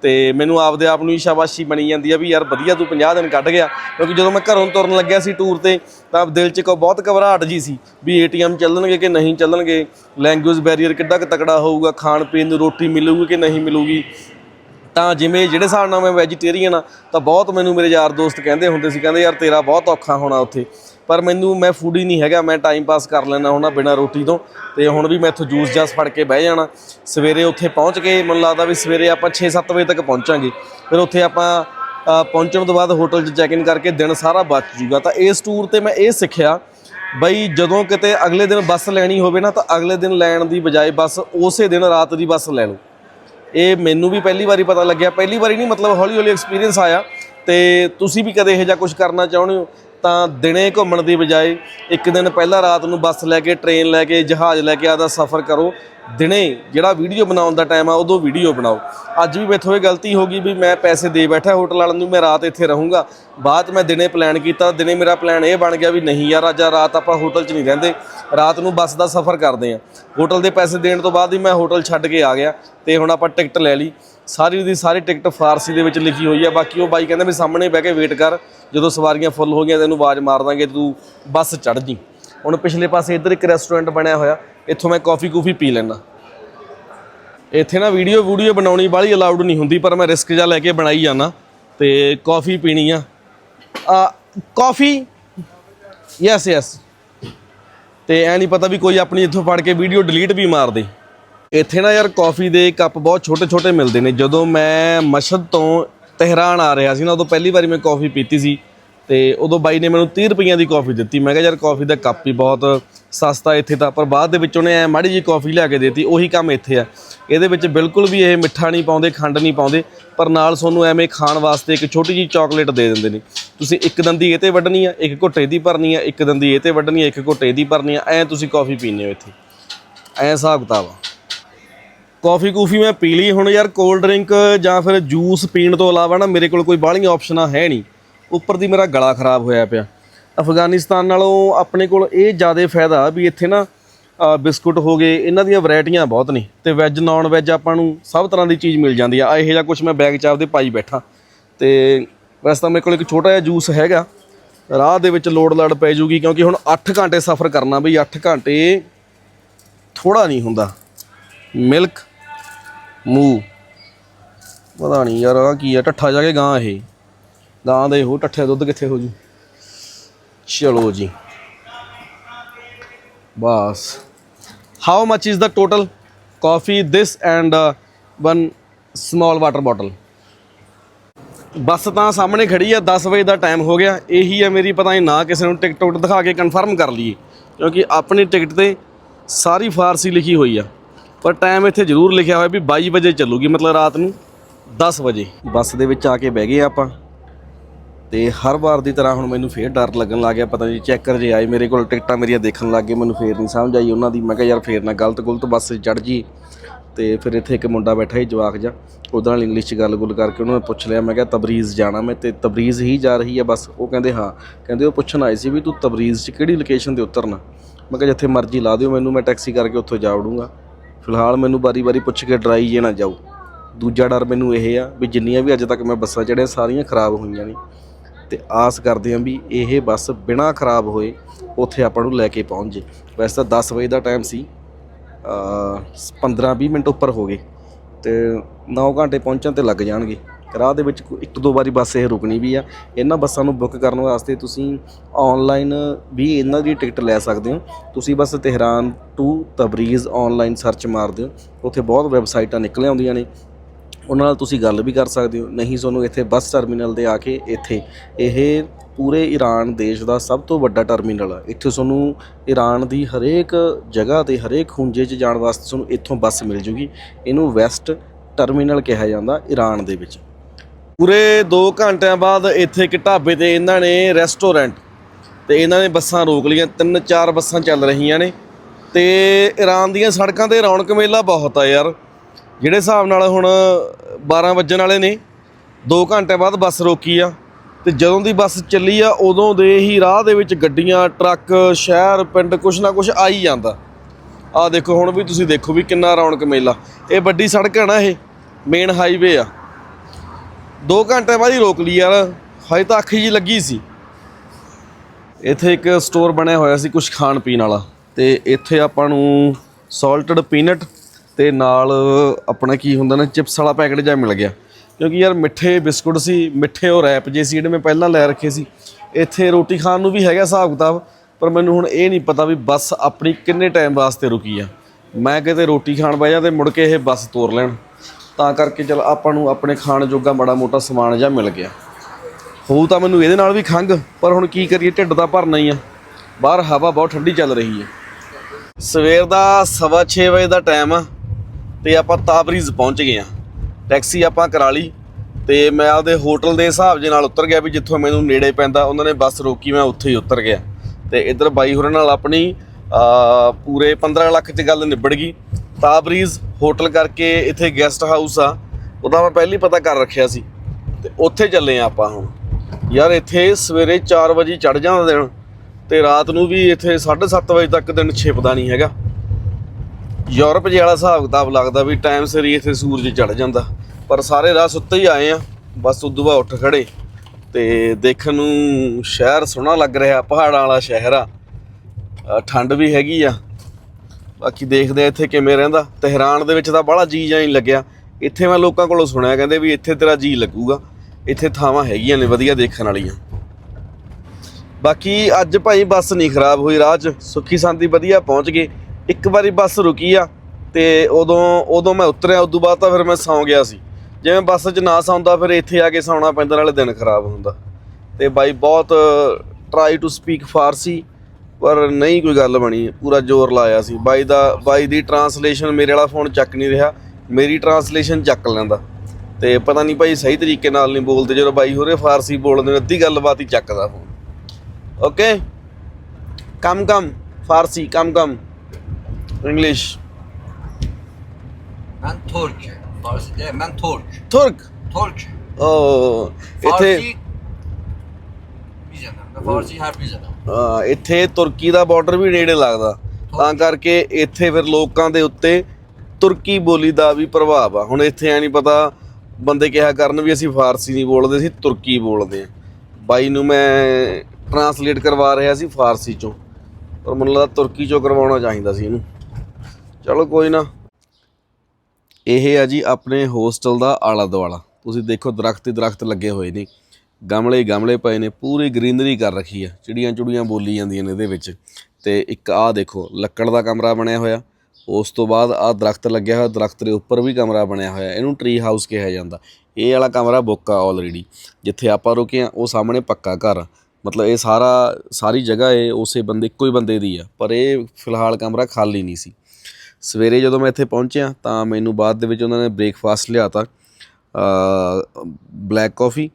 Speaker 1: ਤੇ ਮੈਨੂੰ ਆਪਦੇ ਆਪ ਨੂੰ ਹੀ ਸ਼ਾਬਾਸ਼ੀ ਬਣੀ ਜਾਂਦੀ ਆ ਵੀ ਯਾਰ ਵਧੀਆ ਤੂੰ 50 ਦਿਨ ਕੱਢ ਗਿਆ, ਕਿਉਂਕਿ ਜਦੋਂ ਮੈਂ ਘਰੋਂ ਤੁਰਨ ਲੱਗਿਆ ਸੀ ਟੂਰ ਤੇ, ਤਾਂ ਦਿਲ 'ਚ ਕੋ ਬਹੁਤ ਘਬਰਾਹਟ ਜੀ ਸੀ ਵੀ ਏਟੀਐਮ ਚੱਲਣਗੇ ਕਿ ਨਹੀਂ ਚੱਲਣਗੇ ਲੈਂਗੁਏਜ ਬੈਰੀਅਰ ਕਿੱਡਾ ਕੁ ਤਕੜਾ ਹੋਊਗਾ, ਖਾਣ ਪੀਣ ਨੂੰ ਰੋਟੀ ਮਿਲੂਗੀ ਕਿ ਨਹੀਂ ਮਿਲੂਗੀ, ਤਾਂ ਜਿਵੇਂ ਜਿਹੜੇ ਹਿਸਾਬ ਨਾਲ ਮੈਂ ਵੈਜੀਟੇਰੀਅਨ ਆ, ਤਾਂ ਬਹੁਤ ਮੈਨੂੰ ਮੇਰੇ ਯਾਰ ਦੋਸਤ ਕਹਿੰਦੇ ਹੁੰਦੇ ਸੀ, ਕਹਿੰਦੇ ਯਾਰ ਤੇਰਾ ਬਹੁਤ ਔਖਾ ਹੋਣਾ ਉੱਥੇ ਪਰ ਮੈਨੂੰ, ਮੈਂ ਫੂਡ ਹੀ ਨਹੀਂ ਹੈਗਾ, ਮੈਂ ਟਾਈਮ ਪਾਸ ਕਰ ਲੈਣਾ ਹੁਣਾ ਬਿਨਾਂ ਰੋਟੀ ਤੋਂ। ਤੇ ਹੁਣ ਵੀ ਮੈਂ ਇੱਥੋਂ ਜੂਸ ਜਾਸ ਫੜ ਕੇ ਬਹਿ ਜਾਣਾ। ਸਵੇਰੇ ਉੱਥੇ ਪਹੁੰਚ ਕੇ ਮੈਨੂੰ ਲੱਗਦਾ ਵੀ ਸਵੇਰੇ ਆਪਾਂ 6-7 ਵਜੇ ਤੱਕ ਪਹੁੰਚਾਂਗੇ। ਫਿਰ ਉੱਥੇ ਆਪਾਂ ਪਹੁੰਚਣ ਤੋਂ ਬਾਅਦ ਹੋਟਲ 'ਚ ਚੈੱਕ ਇਨ ਕਰਕੇ ਦਿਨ ਸਾਰਾ ਬਚ ਜੂਗਾ। ਤਾਂ ਇਸ ਟੂਰ ਤੇ ਮੈਂ ਇਹ ਸਿੱਖਿਆ ਬਈ ਜਦੋਂ ਕਿਤੇ ਅਗਲੇ ਦਿਨ ਬੱਸ ਲੈਣੀ ਹੋਵੇ ਨਾ, ਤਾਂ ਅਗਲੇ ਦਿਨ ਲੈਣ ਦੀ ਬਜਾਏ ਬੱਸ ਉਸੇ ਦਿਨ ਰਾਤ ਦੀ ਬੱਸ ਲੈ ਲਓ। ਇਹ ਮੈਨੂੰ ਵੀ ਪਹਿਲੀ ਵਾਰੀ ਪਤਾ ਲੱਗਿਆ। ਪਹਿਲੀ ਵਾਰੀ ਨਹੀਂ, ਮਤਲਬ ਹੌਲੀ ਹੌਲੀ ਐਕਸਪੀਰੀਅੰਸ ਆਇਆ। ਤੇ ਤੁਸੀਂ ਵੀ ਕਦੇ ਇਹੋ ਜਿਹਾ ਕੁਝ ਕਰਨਾ ਚਾਹੁੰਦੇ ਹੋ? ਤਾਂ ਦਿਨੇ ਘੁੰਮਣ ਦੀ ਬਜਾਏ ਇੱਕ ਦਿਨ ਪਹਿਲਾਂ ਰਾਤ ਨੂੰ ਬੱਸ ਲੈ ਕੇ, ਟ੍ਰੇਨ ਲੈ ਕੇ, ਜਹਾਜ਼ ਲੈ ਕੇ ਆਦਾ ਸਫ਼ਰ ਕਰੋ। ਦਿਨੇ ਜਿਹੜਾ ਵੀਡੀਓ ਬਣਾਉਣ ਦਾ ਟਾਈਮ ਆ, ਉਦੋਂ ਵੀਡੀਓ ਬਣਾਓ। ਅੱਜ ਵੀ ਮੈਥੋਂ ਇਹ ਗਲਤੀ ਹੋ ਗਈ ਵੀ ਮੈਂ ਪੈਸੇ ਦੇ ਬੈਠਾ ਹੋਟਲ ਵਾਲਿਆਂ ਨੂੰ, ਮੈਂ ਰਾਤ ਇੱਥੇ ਰਹੂੰਗਾ। ਬਾਅਦ 'ਚ ਮੈਂ ਦਿਨੇ ਪਲਾਨ ਕੀਤਾ, ਦਿਨੇ ਮੇਰਾ ਪਲਾਨ ਇਹ ਬਣ ਗਿਆ ਵੀ ਨਹੀਂ ਯਾਰ, ਅੱਜ ਰਾਤ ਆਪਾਂ ਹੋਟਲ 'ਚ ਨਹੀਂ ਰਹਿੰਦੇ। ਰਾਤ ਨੂੰ ਬੱਸ ਦਾ ਸਫ਼ਰ ਕਰਦੇ ਆ। ਹੋਟਲ ਦੇ ਪੈਸੇ ਦੇਣ ਤੋਂ ਬਾਅਦ ਹੀ ਮੈਂ ਹੋਟਲ ਛੱਡ ਕੇ ਆ ਗਿਆ ਤੇ ਹੁਣ ਆਪਾਂ ਟਿਕਟ ਲੈ ਲਈ। ਸਾਰੀ ਦੀ ਸਾਰੀ ਟਿਕਟ ਫਾਰਸੀ ਦੇ ਵਿੱਚ ਲਿਖੀ ਹੋਈ ਹੈ ਬਾਕੀ ਉਹ ਬਾਈ ਕਹਿੰਦਾ ਵੀ ਸਾਹਮਣੇ ਬਹਿ ਕੇ ਵੇਟ ਕਰ, ਜਦੋਂ ਸਵਾਰੀਆਂ ਫੁੱਲ ਹੋ ਗਈਆਂ ਤੈਨੂੰ ਆਵਾਜ਼ ਮਾਰ ਦਾਂਗੇ, ਤੂੰ ਬੱਸ ਚੜ੍ਹ ਜੀ। ਹੁਣ ਪਿਛਲੇ ਪਾਸੇ ਇੱਧਰ ਇੱਕ ਰੈਸਟੋਰੈਂਟ ਬਣਿਆ ਹੋਇਆ, ਇੱਥੋਂ ਮੈਂ ਕਾਫੀ ਕੂਫੀ ਪੀ ਲੈਣਾ ਇੱਥੇ ਨਾ ਵੀਡੀਓ ਵੀਡੀਓ ਬਣਾਉਣੀ ਬਾਹਲੀ ਅਲਾਉਡ ਨਹੀਂ ਹੁੰਦੀ, ਪਰ ਮੈਂ ਰਿਸਕ ਜਾ ਲੈ ਕੇ ਬਣਾਈ ਜਾਣਾ ਤੇ ਕਾਫੀ ਪੀਣੀ ਆ। ਆ ਕਾਫੀ ਯੈਸ ਯੈਸ ਤੇ ਐ ਨਹੀਂ ਪਤਾ ਵੀ ਕੋਈ ਆਪਣੀ ਇੱਥੋਂ ਫੜ ਕੇ ਵੀਡੀਓ ਡਿਲੀਟ ਵੀ ਮਾਰ ਦੇ। ਇੱਥੇ ਨਾ ਯਾਰ ਕਾਫੀ ਦੇ ਕੱਪ ਬਹੁਤ ਛੋਟੇ ਛੋਟੇ ਮਿਲਦੇ ਨੇ। ਜਦੋਂ ਮੈਂ ਮਸ਼ਹਦ ਤੋਂ ਤਹਿਰਾਨ ਆ ਰਿਹਾ ਸੀ ਨਾ, ਉਦੋਂ ਪਹਿਲੀ ਵਾਰੀ ਮੈਂ ਕਾਫੀ ਪੀਤੀ ਸੀ ਤੇ ਉਦੋਂ ਬਾਈ ਨੇ ਮੈਨੂੰ 30 ਰੁਪਈਆਂ ਦੀ ਕਾਫੀ ਦਿੱਤੀ। ਮੈਂ ਕਿਹਾ ਯਾਰ ਕਾਫੀ ਦਾ ਕੱਪ ਹੀ ਬਹੁਤ ਸਸਤਾ ਇੱਥੇ ਤਾਂ, ਪਰ ਬਾਅਦ ਦੇ ਵਿੱਚ ਉਹਨੇ ਐ ਮਾੜੀ ਜੀ ਕਾਫੀ ਲਿਆ ਕੇ ਦਿੱਤੀ, ਉਹੀ ਕੰਮ ਇੱਥੇ ਆ। ਇਹਦੇ ਵਿੱਚ ਬਿਲਕੁਲ ਵੀ ਇਹ ਮਿੱਠਾ ਨਹੀਂ ਪਾਉਂਦੇ, ਖੰਡ ਨਹੀਂ ਪਾਉਂਦੇ, ਪਰ ਨਾਲ ਤੁਹਾਨੂੰ ਐਵੇਂ ਖਾਣ ਵਾਸਤੇ ਇੱਕ ਛੋਟੀ ਜੀ ਚਾਕਲੇਟ ਦੇ ਦਿੰਦੇ ਨੇ। ਤੁਸੀਂ ਇੱਕ ਦੰਦੀ ਇਹ ਤੇ ਵੱਢਣੀ ਆ, ਇੱਕ ਘੁੱਟੇ ਦੀ ਭਰਨੀ ਆ, ਇੱਕ ਦੰਦੀ ਇਹ ਤੇ ਵੱਢਣੀ ਆ, ਇੱਕ ਘੁੱਟੇ ਦੀ ਭਰਨੀ ਆ, ਐ ਤੁਸੀਂ ਕਾਫੀ ਪੀਂਦੇ ਹੋ ਇੱਥੇ। ਐ ਹਿਸਾਬ ਕਿਤਾਬ ਆ। ਕਾਫੀ ਕੂਫੀ ਮੈਂ ਪੀ ਲਈ। ਹੁਣ ਯਾਰ ਕੋਲਡ ਡਰਿੰਕ ਜਾਂ ਫਿਰ ਜੂਸ ਪੀਣ ਤੋਂ ਇਲਾਵਾ ਨਾ ਮੇਰੇ ਕੋਲ ਕੋਈ ਬਾਹਲੀਆਂ ਆਪਸ਼ਨਾਂ ਹੈ ਨਹੀਂ। ਉੱਪਰ ਦੀ ਮੇਰਾ ਗਲਾ ਖਰਾਬ ਹੋਇਆ ਪਿਆ। ਅਫਗਾਨਿਸਤਾਨ ਨਾਲੋਂ ਆਪਣੇ ਕੋਲ ਇਹ ਜ਼ਿਆਦਾ ਫਾਇਦਾ ਵੀ ਇੱਥੇ ਨਾ ਬਿਸਕੁਟ ਹੋ ਗਏ, ਇਹਨਾਂ ਦੀਆਂ ਵੈਰਾਈਟੀਆਂ ਬਹੁਤ ਨੇ। ਤੇ ਵੈਜ ਨਾਨ ਵੈਜ ਆਪਾਂ ਨੂੰ ਸਭ ਤਰ੍ਹਾਂ ਦੀ ਚੀਜ਼ ਮਿਲ ਜਾਂਦੀ ਆ। ਇਹੋ ਜਿਹਾ ਕੁਝ ਮੈਂ ਬੈਗ 'ਚ ਆਪਦੇ ਪਾਈ ਬੈਠਾ। ਤੇ ਵੈਸੇ ਤਾਂ ਮੇਰੇ ਕੋਲ ਇੱਕ ਛੋਟਾ ਜਿਹਾ ਜੂਸ ਹੈਗਾ। ਰਾਹ ਦੇ ਵਿੱਚ ਲੋੜ ਲੜ ਪੈ ਜੂਗੀ ਕਿਉਂਕਿ ਹੁਣ 8 ਘੰਟੇ ਸਫ਼ਰ ਕਰਨਾ ਬਈ 8 ਘੰਟੇ ਥੋੜਾ ਨਹੀਂ ਹੁੰਦਾ। ਮਿਲਕ ਮੂੰਹ। ਪਤਾ ਨਹੀਂ ਯਾਰ ਆ ਕੀ ਆ ਟੱਠਾ ਜਾ ਕੇ ਗਾਂ ਇਹ। ਗਾਂ ਦੇ ਹੋ ਟੱਠੇ ਦੁੱਧ ਕਿੱਥੇ ਹੋ ਜੂ? ਚਲੋ ਜੀ। ਬਸ। How much is the total coffee this and one small water bottle bus ਤਾਂ ਸਾਹਮਣੇ ਖੜੀ ਆ 10 ਵਜੇ ਦਾ ਟਾਈਮ ਹੋ ਗਿਆ। ਇਹੀ ਆ ਮੇਰੀ, ਪਤਾ ਨਹੀਂ ਨਾ ਕਿਸੇ ਨੂੰ ਟਿਕਟ ਟੁਕਟ ਦਿਖਾ ਕੇ ਕਨਫਰਮ ਕਰ ਲਈਏ। ਕਿਉਂਕਿ ਆਪਣੀ ਟਿਕਟ ਤੇ ਸਾਰੀ ਫਾਰਸੀ ਲਿਖੀ ਹੋਈ ਆ। ਪਰ ਟਾਈਮ ਇੱਥੇ ਜ਼ਰੂਰ ਲਿਖਿਆ ਹੋਇਆ ਵੀ 22 ਵਜੇ ਚੱਲੂਗੀ, ਮਤਲਬ ਰਾਤ ਨੂੰ 10 ਵਜੇ। ਬੱਸ ਦੇ ਵਿੱਚ ਆ ਕੇ ਬਹਿ ਗਏ ਆਪਾਂ ਤੇ ਹਰ ਵਾਰ ਦੀ ਤਰ੍ਹਾਂ ਹੁਣ ਮੈਨੂੰ ਫੇਰ ਡਰ ਲੱਗਣ ਲੱਗ ਗਿਆ, ਪਤਾ ਨਹੀਂ ਚੈੱਕਰ ਜੇ ਆਏ ਮੇਰੇ ਕੋਲ, ਟਿਕਟਾਂ ਮੇਰੀਆਂ ਦੇਖਣ ਲੱਗ ਗਏ, ਮੈਨੂੰ ਫੇਰ ਨਹੀਂ ਸਮਝ ਆਈ ਉਹਨਾਂ ਦੀ। ਮੈਂ ਕਿਹਾ ਯਾਰ ਫੇਰ ਨਾ ਗਲਤ ਗੁਲਤ ਬੱਸ 'ਚ ਚੜ ਜੀ ਤੇ ਫਿਰ ਇੱਥੇ ਇੱਕ ਮੁੰਡਾ ਬੈਠਾ ਸੀ, ਜਵਾਕ ਜਾ ਉਹਦੇ ਨਾਲ ਇੰਗਲਿਸ਼ 'ਚ ਗੱਲ-ਗੁੱਲ ਕਰਕੇ ਉਹਨਾਂ ਨੇ ਪੁੱਛ ਲਿਆ, ਮੈਂ ਕਿਹਾ ਤਬਰੀਜ਼ ਜਾਣਾ ਮੈਂ ਤੇ ਤਬਰੀਜ਼ ਹੀ ਜਾ ਰਹੀ ਹੈ ਬਸ। ਉਹ ਕਹਿੰਦੇ ਹਾਂ, ਕਹਿੰਦੇ ਉਹ ਪੁੱਛਣ ਆਏ ਸੀ ਵੀ ਤੂੰ ਤਬਰੀਜ਼ 'ਚ ਕਿਹੜੀ ਲੋਕੇਸ਼ਨ ਤੇ ਉਤਰਨਾ? ਮੈਂ ਕਿਹਾ ਜਿੱਥੇ ਮਰਜ਼ੀ ਲਾ ਦਿਓ ਮੈਨੂੰ, ਮੈਂ ਟੈਕਸੀ ਕਰਕੇ ਉੱਥੋਂ ਜਾ ਵੜੂੰਗਾ। ਫਿਲਹਾਲ ਮੈਨੂੰ ਵਾਰੀ-ਵਾਰੀ ਪੁੱਛ ਕੇ ਡਰਾਈ ਜੇ ਨਾ ਜਾਓ। ਦੂਜਾ ਡਰ ਮੈਨੂੰ ਇਹ ਆ ਵੀ ਜਿੰਨੀਆਂ ਵੀ ਅੱਜ ਤੱਕ ਮੈਂ ਬੱਸਾਂ ਚੜ੍ਹੀਆਂ ਸਾਰੀਆਂ ਖਰਾਬ ਹੋਈਆਂ ਨੇ। ਤੇ ਆਸ ਕਰਦੇ ਹਾਂ ਵੀ ਇਹ ਬੱਸ ਬਿਨਾਂ ਖਰਾਬ ਹੋਏ ਉੱਥੇ ਆਪਾਂ ਨੂੰ ਲੈ ਕੇ ਪਹੁੰਚ ਜੇ। ਵੈਸੇ ਤਾਂ 10 ਵਜੇ ਦਾ ਟਾਈਮ ਸੀ 15-20 ਮਿੰਟ ਉੱਪਰ ਹੋ ਗਏ। ਤੇ 9 ਘੰਟੇ ਪਹੁੰਚਣ ਤੇ ਲੱਗ ਜਾਣਗੇ। ਰਾਹ ਦੇ ਵਿੱਚ ਕੋਈ ਇੱਕ ਦੋ ਵਾਰੀ ਬੱਸ ਇਹ ਰੁਕਣੀ ਵੀ ਆ। ਇਹਨਾਂ ਬੱਸਾਂ ਨੂੰ ਬੁੱਕ ਕਰਨ ਵਾਸਤੇ ਤੁਸੀਂ ਆਨਲਾਈਨ ਵੀ ਇਹਨਾਂ ਦੀ ਟਿਕਟ ਲੈ ਸਕਦੇ ਹੋ। ਤੁਸੀਂ ਬਸ Tehran to Tabriz online search ਮਾਰਦੇ ਹੋ। ਉੱਥੇ ਬਹੁਤ ਵੈਬਸਾਈਟਾਂ ਨਿਕਲ ਆਉਂਦੀਆਂ ਨੇ। ਉਹਨਾਂ ਨਾਲ ਤੁਸੀਂ ਗੱਲ ਵੀ ਕਰ ਸਕਦੇ ਹੋ। ਨਹੀਂ ਤੁਹਾਨੂੰ ਇੱਥੇ ਬੱਸ ਟਰਮੀਨਲ ਦੇ ਆ ਕੇ ਇੱਥੇ ਇਹ ਪੂਰੇ ਈਰਾਨ ਦੇਸ਼ ਦਾ ਸਭ ਤੋਂ ਵੱਡਾ ਟਰਮੀਨਲ ਆ। ਇੱਥੇ ਤੁਹਾਨੂੰ ਈਰਾਨ ਦੀ ਹਰੇਕ ਜਗ੍ਹਾ ਤੇ ਹਰੇਕ ਖੁੰਝੇ 'ਚ ਜਾਣ ਵਾਸਤੇ ਤੁਹਾਨੂੰ ਇੱਥੋਂ ਬੱਸ ਮਿਲ ਜੂਗੀ। ਇਹਨੂੰ ਵੈਸਟ ਟਰਮੀਨਲ ਕਿਹਾ ਜਾਂਦਾ ਈਰਾਨ ਦੇ ਵਿੱਚ। ਪੂਰੇ 2 ਘੰਟਿਆਂ ਬਾਅਦ ਇੱਥੇ ਇੱਕ ਢਾਬੇ ਤੇ ਇਹਨਾਂ ਨੇ ਰੈਸਟੋਰੈਂਟ ਤੇ ਇਹਨਾਂ ਨੇ ਬੱਸਾਂ ਰੋਕ ਲਈਆਂ, ਤਿੰਨ ਚਾਰ ਬੱਸਾਂ ਚੱਲ ਰਹੀਆਂ ਨੇ। ਤੇ ਈਰਾਨ ਦੀਆਂ ਸੜਕਾਂ ਤੇ ਰੌਣਕ ਮੇਲਾ ਬਹੁਤ ਆ ਯਾਰ। ਜਿਹੜੇ ਹਿਸਾਬ ਨਾਲ ਹੁਣ 12 ਵੱਜਣ ਵਾਲੇ ਨੇ 2 ਘੰਟੇ ਬਾਅਦ ਬੱਸ ਰੋਕੀ ਆ। ਤੇ ਜਦੋਂ ਦੀ ਬੱਸ ਚੱਲੀ ਆ, ਉਦੋਂ ਦੇ ਹੀ ਰਾਹ ਦੇ ਵਿੱਚ ਗੱਡੀਆਂ, ਟਰੱਕ, ਸ਼ਹਿਰ, ਪਿੰਡ ਕੁਛ ਨਾ ਕੁਛ ਆ ਹੀ ਜਾਂਦਾ। ਆ ਦੇਖੋ, ਹੁਣ ਵੀ ਤੁਸੀਂ ਦੇਖੋ ਵੀ ਕਿੰਨਾ ਰੌਣਕ ਮੇਲਾ। ਇਹ ਵੱਡੀ ਸੜਕ ਹੈ ਨਾ ਇਹ ਮੇਨ ਹਾਈਵੇ ਆ। 2 ਘੰਟੇ ਬਾਅਦ ਹੀ ਰੋਕ ਲਈ ਯਾਰ। ਹਜੇ ਤਾਂ ਅੱਖ ਜੀ ਲੱਗੀ ਸੀ। ਇੱਥੇ ਇੱਕ ਸਟੋਰ ਬਣਿਆ ਹੋਇਆ ਸੀ ਕੁਝ ਖਾਣ ਪੀਣ ਵਾਲਾ। ਤੇ ਇੱਥੇ ਆਪਾਂ ਨੂੰ ਸਾਲਟਡ ਪੀਨਟ ਤੇ ਨਾਲ ਆਪਣਾ ਕੀ ਹੁੰਦਾ ਨਾ ਚਿਪਸ ਵਾਲਾ ਪੈਕਟ ਜਿਹਾ ਮਿਲ ਗਿਆ। ਕਿਉਂਕਿ ਯਾਰ ਮਿੱਠੇ ਬਿਸਕੁਟ ਸੀ, ਮਿੱਠੇ ਉਹ ਰੈਪ ਜੇ ਸੀ ਜਿਹੜੇ ਮੈਂ ਪਹਿਲਾਂ ਲੈ ਰੱਖੇ ਸੀ। ਇੱਥੇ ਰੋਟੀ ਖਾਣ ਨੂੰ ਵੀ ਹੈਗਾ ਹਿਸਾਬ ਕਿਤਾਬ, ਪਰ ਮੈਨੂੰ ਹੁਣ ਇਹ ਨਹੀਂ ਪਤਾ ਵੀ ਬੱਸ ਆਪਣੀ ਕਿੰਨੇ ਟਾਈਮ ਵਾਸਤੇ ਰੁਕੀ ਆ। ਮੈਂ ਕਿਤੇ ਰੋਟੀ ਖਾਣ ਬਹਿ ਜਾ ਤੇ ਮੁੜ ਕੇ ਇਹ ਬੱਸ ਤੋਰ ਲੈਣ। ਤਾਂ ਕਰਕੇ ਚਲ ਆਪਾਂ ਨੂੰ ਆਪਣੇ ਖਾਣ ਜੋਗਾ ਮਾੜਾ ਮੋਟਾ ਸਮਾਨ ਜਿਹਾ ਮਿਲ ਗਿਆ। ਹੋਊ ਤਾਂ ਮੈਨੂੰ ਇਹਦੇ ਨਾਲ ਵੀ ਖੰਗ ਪਰ ਹੁਣ ਕੀ ਕਰੀਏ, ਢਿੱਡ ਤਾਂ ਭਰਨਾ ਹੀ ਆ। ਬਾਹਰ ਹਵਾ ਬਹੁਤ ਠੰਡੀ ਚੱਲ ਰਹੀ ਹੈ। ਸਵੇਰ ਦਾ 6:30 ਵਜੇ ਦਾ ਟਾਈਮ ਆ, ਤੇ ਆਪਾਂ ਤਾਬਰੀਜ਼ ਪਹੁੰਚ ਗਏ ਆ। ਟੈਕਸੀ ਆਪਾਂ ਕਰਾ ਲਈ, ਤੇ ਮੈਂ ਆਪਦੇ ਹੋਟਲ ਦੇ ਹਿਸਾਬ ਦੇ ਨਾਲ ਉਤਰ ਗਿਆ ਵੀ ਜਿੱਥੋਂ ਮੈਨੂੰ ਨੇੜੇ ਪੈਂਦਾ, ਉਹਨਾਂ ਨੇ ਬੱਸ ਰੋਕੀ, ਮੈਂ ਉੱਥੇ ਹੀ ਉਤਰ ਗਿਆ। ਤੇ ਇੱਧਰ ਬਾਈ ਹੋਰਾਂ ਨਾਲ ਆਪਣੀ ਪੂਰੇ 15 ਲੱਖ 'ਚ ਗੱਲ ਨਿਬੜ ਗਈ। ਤਾਬਰੀਜ਼ ਹੋਟਲ ਕਰਕੇ ਇੱਥੇ ਗੈਸਟ ਹਾਊਸ ਆ, ਉਹਦਾ ਮੈਂ ਪਹਿਲੀ ਪਤਾ ਕਰ ਰੱਖਿਆ ਸੀ। ਤੇ ਉੱਥੇ ਚੱਲੇ ਆ ਆਪਾਂ ਹੁਣ। ਯਾਰ ਇੱਥੇ ਸਵੇਰੇ 4 ਵਜੇ ਚੜ ਜਾਂਦਾ ਦਿਨ, ਤੇ ਰਾਤ ਨੂੰ ਵੀ ਇੱਥੇ 7:30 ਵਜੇ ਤੱਕ ਦਿਨ ਛਿਪਦਾ ਨਹੀਂ ਹੈਗਾ। ਯੂਰਪ ਜਿਹੇ ਹਿਸਾਬ ਕਿਤਾਬ ਲੱਗਦਾ ਵੀ ਟਾਈਮ ਸਿਰ ਹੀ ਇੱਥੇ ਸੂਰਜ ਚੜ ਜਾਂਦਾ। ਪਰ ਸਾਰੇ ਰਾਹ ਸੁੱਤੇ ਹੀ ਆਏ ਆ, ਬਸ ਉਦੋਂ ਬਾਅਦ ਉੱਠ ਖੜੇ। ਤੇ ਦੇਖਣ ਨੂੰ ਸ਼ਹਿਰ ਸੋਹਣਾ ਲੱਗ ਰਿਹਾ, ਪਹਾੜਾਂ ਵਾਲਾ ਸ਼ਹਿਰ ਆ। ਠੰਡ ਵੀ ਹੈਗੀ ਆ। ਬਾਕੀ ਦੇਖਦੇ ਆ ਇੱਥੇ ਕਿਵੇਂ ਰਹਿੰਦਾ। ਤਹਿਰਾਨ ਦੇ ਵਿੱਚ ਤਾਂ ਬੜਾ ਜੀ ਜਾਂ ਹੀ ਲੱਗਿਆ। ਇੱਥੇ ਮੈਂ ਲੋਕਾਂ ਕੋਲੋਂ ਸੁਣਿਆ, ਕਹਿੰਦੇ ਵੀ ਇੱਥੇ ਤੇਰਾ ਜੀ ਲੱਗੂਗਾ। ਇੱਥੇ ਥਾਵਾਂ ਹੈਗੀਆਂ ਨੇ, ਵਧੀਆ ਦੇਖਣ ਵਾਲੀਆਂ। ਬਾਕੀ ਅੱਜ ਭਾਈ ਬੱਸ ਨਹੀਂ ਖਰਾਬ ਹੋਈ ਰਾਹ 'ਚ। ਸੁੱਖੀ ਸੰਦੀ ਵਧੀਆ ਪਹੁੰਚ ਗਏ। ਇੱਕ ਵਾਰੀ ਬੱਸ ਰੁਕੀ ਆ, ਤੇ ਉਦੋਂ ਉਦੋਂ ਮੈਂ ਉਤਰਿਆ, ਉਦੋਂ ਬਾਅਦ ਤਾਂ ਫਿਰ ਮੈਂ ਸੌਂ ਗਿਆ ਸੀ। ਜਿਵੇਂ ਬੱਸ 'ਚ ਨਾ ਸੌਂਦਾ, ਫਿਰ ਇੱਥੇ ਆ ਕੇ ਸੌਣਾ ਪੈਂਦਾ, ਨਾਲੇ ਦਿਨ ਖਰਾਬ ਹੁੰਦਾ। ਤੇ ਬਾਈ ਬਹੁਤ ਟਰਾਈ ਟੂ ਸਪੀਕ ਫਾਰਸੀ। ਪਰ ਨਹੀਂ ਕੋਈ ਗੱਲ ਬਣੀ। ਪੂਰਾ ਜ਼ੋਰ ਲਾਇਆ ਸੀ। ਬਾਈ ਦਾ ਬਾਈ ਦੀ ਟਰਾਂਸਲੇਸ਼ਨ ਮੇਰੇ ਵਾਲਾ ਫੋਨ ਚੱਕ ਨਹੀਂ ਰਿਹਾ। ਮੇਰੀ ਟਰਾਂਸਲੇਸ਼ਨ ਚੱਕ ਲੈਂਦਾ। ਤੇ ਪਤਾ ਨਹੀਂ ਭਾਈ ਸਹੀ ਤਰੀਕੇ ਨਾਲ ਨਹੀਂ ਬੋਲਦੇ। ਜਦੋਂ ਬਾਈ ਹੋਰੇ ਫਾਰਸੀ ਬੋਲਦੇ ਨੇ ਅੱਧੀ ਗੱਲਬਾਤ ਹੀ ਚੱਕਦਾ ਫੋਨ ਓਕੇ ਕਮ ਕਮ। ਫਾਰਸੀ ਕਮ ਕਮ।
Speaker 3: English Türk. Farsi değil, ben Türk.
Speaker 1: ਤੁਰਕ
Speaker 3: Türk.
Speaker 1: ਓ ਇੱਥੇ ਇੱਥੇ ਤੁਰਕੀ ਦਾ ਬਾਰਡਰ ਵੀ ਨੇੜੇ ਲੱਗਦਾ। ਤਾਂ ਕਰਕੇ ਇੱਥੇ ਫਿਰ ਲੋਕਾਂ ਦੇ ਉੱਤੇ ਤੁਰਕੀ ਬੋਲੀ ਦਾ ਵੀ ਪ੍ਰਭਾਵ ਆ। ਹੁਣ ਇੱਥੇ ਐ ਨਹੀਂ ਪਤਾ ਬੰਦੇ ਕਿਹਾ ਕਰਨ ਵੀ ਅਸੀਂ ਫਾਰਸੀ ਨਹੀਂ ਬੋਲਦੇ ਅਸੀਂ ਤੁਰਕੀ ਬੋਲਦੇ ਆ ਬਾਈ ਨੂੰ ਮੈਂ ਟਰਾਂਸਲੇਟ ਕਰਵਾ ਰਿਹਾ ਸੀ ਫਾਰਸੀ ਚੋਂ। ਪਰ ਮੈਨੂੰ ਲੱਗਦਾ ਤੁਰਕੀ ਚੋਂ ਕਰਵਾਉਣਾ ਚਾਹੀਦਾ ਸੀ ਇਹਨੂੰ। ਚਲੋ ਕੋਈ ਨਾ। ਇਹ ਆ ਜੀ ਆਪਣੇ ਹੋਸਟਲ ਦਾ ਆਲਾ ਦੁਆਲਾ ਤੁਸੀਂ ਦੇਖੋ ਦਰਖਤ ਹੀ ਦਰਖਤ ਲੱਗੇ ਹੋਏ ਨੇ। ਗਮਲੇ ਗਮਲੇ ਪਏ ਨੇ, ਪੂਰੀ ਗ੍ਰੀਨਰੀ ਕਰ ਰੱਖੀ ਆ, ਚਿੜੀਆਂ ਚੁੜੀਆਂ ਬੋਲੀ ਜਾਂਦੀਆਂ ਨੇ ਇਹਦੇ ਵਿੱਚ। ਤੇ ਇੱਕ ਆਹ ਦੇਖੋ, ਲੱਕੜ ਦਾ ਕਮਰਾ ਬਣਿਆ ਹੋਇਆ, ਉਸ ਤੋਂ ਬਾਅਦ ਆਹ ਦਰਖਤ ਲੱਗਿਆ ਹੋਇਆ, ਦਰਖਤ ਦੇ ਉੱਪਰ ਵੀ ਕਮਰਾ ਬਣਿਆ ਹੋਇਆ, ਇਹਨੂੰ ਟਰੀ ਹਾਊਸ ਕਿਹਾ ਜਾਂਦਾ। ਇਹ ਵਾਲਾ ਕਮਰਾ ਬੁੱਕ ਆ ਆਲਰੇਡੀ ਜਿੱਥੇ ਆਪਾਂ ਰੁਕੇ ਆ, ਉਹ ਸਾਹਮਣੇ ਪੱਕਾ ਘਰ ਆ। ਮਤਲਬ ਇਹ ਸਾਰਾ, ਸਾਰੀ ਜਗ੍ਹਾ ਇਹ ਉਸੇ ਬੰਦੇ, ਇੱਕੋ ਹੀ ਬੰਦੇ ਦੀ ਆ, ਪਰ ਇਹ ਫਿਲਹਾਲ ਕਮਰਾ ਖਾਲੀ ਨਹੀਂ ਸੀ। ਸਵੇਰੇ ਜਦੋਂ ਮੈਂ ਇੱਥੇ ਪਹੁੰਚਿਆ, ਤਾਂ ਮੈਨੂੰ ਬਾਅਦ ਦੇ ਵਿੱਚ ਉਹਨਾਂ ਨੇ ਬ੍ਰੇਕਫਾਸਟ ਲਿਆਤਾ ਬਲੈਕ ਕਾਫੀ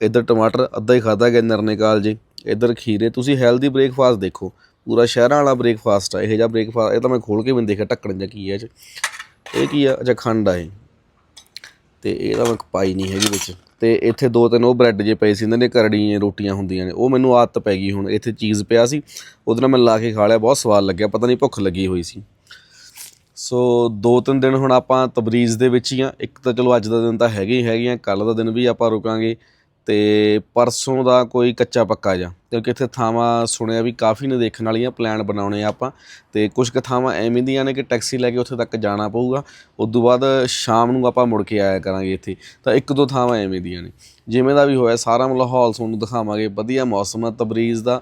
Speaker 1: ਇੱਧਰ ਟਮਾਟਰ ਅੱਧਾ ਹੀ ਖਾਧਾ ਗਿਆ ਨਰਨੇ ਕਾਲ ਜੀ। ਇੱਧਰ ਖੀਰੇ, ਤੁਸੀਂ ਹੈਲਦੀ ਬ੍ਰੇਕਫਾਸਟ ਦੇਖੋ। ਪੂਰਾ ਸ਼ਹਿਰਾਂ ਵਾਲਾ ਬ੍ਰੇਕਫਾਸਟ ਆ, ਇਹੋ ਜਿਹਾ ਬ੍ਰੇਕਫਾਸਟ ਇਹ ਤਾਂ ਮੈਂ ਖੋਲ ਕੇ ਵੀ ਨਹੀਂ ਦੇਖਿਆ, ਢੱਕਣ ਜਾਂ ਕੀ ਹੈ 'ਚ। ਇਹ ਕੀ ਆ? ਅੱਛਾ, ਖੰਡ ਆ ਇਹ। ਤੇ ਇਹ ਤਾਂ ਮੈਂ ਪਾਈ ਨਹੀਂ ਹੈਗੀ ਵਿੱਚ। ਤੇ ਇੱਥੇ ਦੋ ਤਿੰਨ ਉਹ ਬ੍ਰੈਡ ਜੇ ਪਏ ਸੀ, ਇਹਨਾਂ ਦੇ ਕਰੜੀਆਂ ਰੋਟੀਆਂ ਹੁੰਦੀਆਂ ਨੇ, ਉਹ ਮੈਨੂੰ ਆਦਤ ਪੈ ਗਈ ਹੁਣ। ਇੱਥੇ ਚੀਜ਼ ਪਿਆ ਸੀ, ਉਹਦੇ ਨਾਲ ਮੈਂ ਲਾ ਕੇ ਖਾ ਲਿਆ, ਬਹੁਤ ਸਵਾਦ ਲੱਗਿਆ, ਪਤਾ ਨਹੀਂ ਭੁੱਖ ਲੱਗੀ ਹੋਈ ਸੀ। ਸੋ ਦੋ ਤਿੰਨ ਦਿਨ ਹੁਣ ਆਪਾਂ ਤਬਰੀਜ਼ ਦੇ ਵਿੱਚ ਹੀ ਆ। ਇੱਕ ਤਾਂ ਚਲੋ ਅੱਜ ਦਾ ਦਿਨ ਤਾਂ ਹੈਗੇ ਹੀ ਹੈਗੇ ਆ ਕੱਲ ਦਾ ਦਿਨ ਵੀ ਆਪਾਂ ਰੁਕਾਂਗੇ। ਤੇ ਪਰਸੋਂ ਦਾ ਕੋਈ ਕੱਚਾ ਪੱਕਾ ਜਾ ਕਿਉਂਕਿ ਇੱਥੇ ਥਾਵਾਂ ਸੁਣਿਆ ਵੀ ਕਾਫੀ ਨੇ ਦੇਖਣ ਵਾਲੀਆਂ ਪਲਾਨ ਬਣਾਉਣੇ ਆ ਆਪਾਂ। ਤੇ ਕੁਝ ਕੁ ਥਾਵਾਂ ਐਵੇਂ ਦੀਆਂ ਨੇ ਕਿ ਟੈਕਸੀ ਲੈ ਕੇ ਉੱਥੇ ਤੱਕ ਜਾਣਾ ਪਊਗਾ। ਉਸ ਤੋਂ ਬਾਅਦ ਸ਼ਾਮ ਨੂੰ ਆਪਾਂ ਮੁੜ ਕੇ ਆਇਆ ਕਰਾਂਗੇ ਇੱਥੇ। ਤਾਂ ਇੱਕ ਦੋ ਥਾਵਾਂ ਐਵੇਂ ਦੀਆਂ ਨੇ। ਜਿਵੇਂ ਦਾ ਵੀ ਹੋਇਆ, ਸਾਰਾ ਮਾਹੌਲ ਤੁਹਾਨੂੰ ਦਿਖਾਵਾਂਗੇ। ਵਧੀਆ ਮੌਸਮ ਆ, ਤਬਰੀਜ਼ ਦਾ।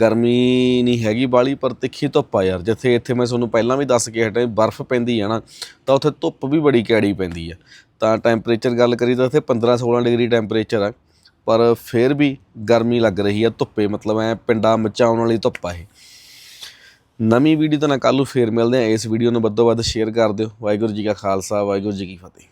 Speaker 1: ਗਰਮੀ ਨਹੀਂ ਹੈਗੀ ਬਾਲੀ, ਪਰ ਤਿੱਖੀ ਧੁੱਪ ਆ ਯਾਰ। ਜਿੱਥੇ ਇੱਥੇ ਮੈਂ ਤੁਹਾਨੂੰ ਪਹਿਲਾਂ ਵੀ ਦੱਸ ਕੇ ਹਟਿਆ, ਬਰਫ਼ ਪੈਂਦੀ ਆ ਨਾ, ਤਾਂ ਉੱਥੇ ਧੁੱਪ ਵੀ ਬੜੀ ਕੈੜੀ ਪੈਂਦੀ ਆ। ਤਾਂ ਟੈਂਪਰੇਚਰ ਗੱਲ ਕਰੀ ਤਾਂ ਇੱਥੇ 15 16 ਡਿਗਰੀ ਟੈਂਪਰੇਚਰ ਆ, ਪਰ ਫਿਰ ਵੀ ਗਰਮੀ ਲੱਗ ਰਹੀ ਆ ਧੁੱਪੇ, ਮਤਲਬ ਐ ਪਿੰਡਾਂ ਮਚਾਉਣ ਵਾਲੀ ਧੁੱਪ ਆ ਇਹ। ਨਵੀਂ ਵੀਡੀਓ ਤਾਂ ਨਾ ਕੱਲ੍ਹ ਨੂੰ ਫੇਰ ਮਿਲਦੇ ਆ, ਇਸ ਵੀਡੀਓ ਨੂੰ ਵੱਧੋ ਵੱਧ ਸ਼ੇਅਰ ਕਰ ਦਿਓ। ਵਾਹਿਗੁਰੂ ਜੀ ਕਾ ਖਾਲਸਾ, ਵਾਹਿਗੁਰੂ ਜੀ ਕੀ ਫਤਿਹ।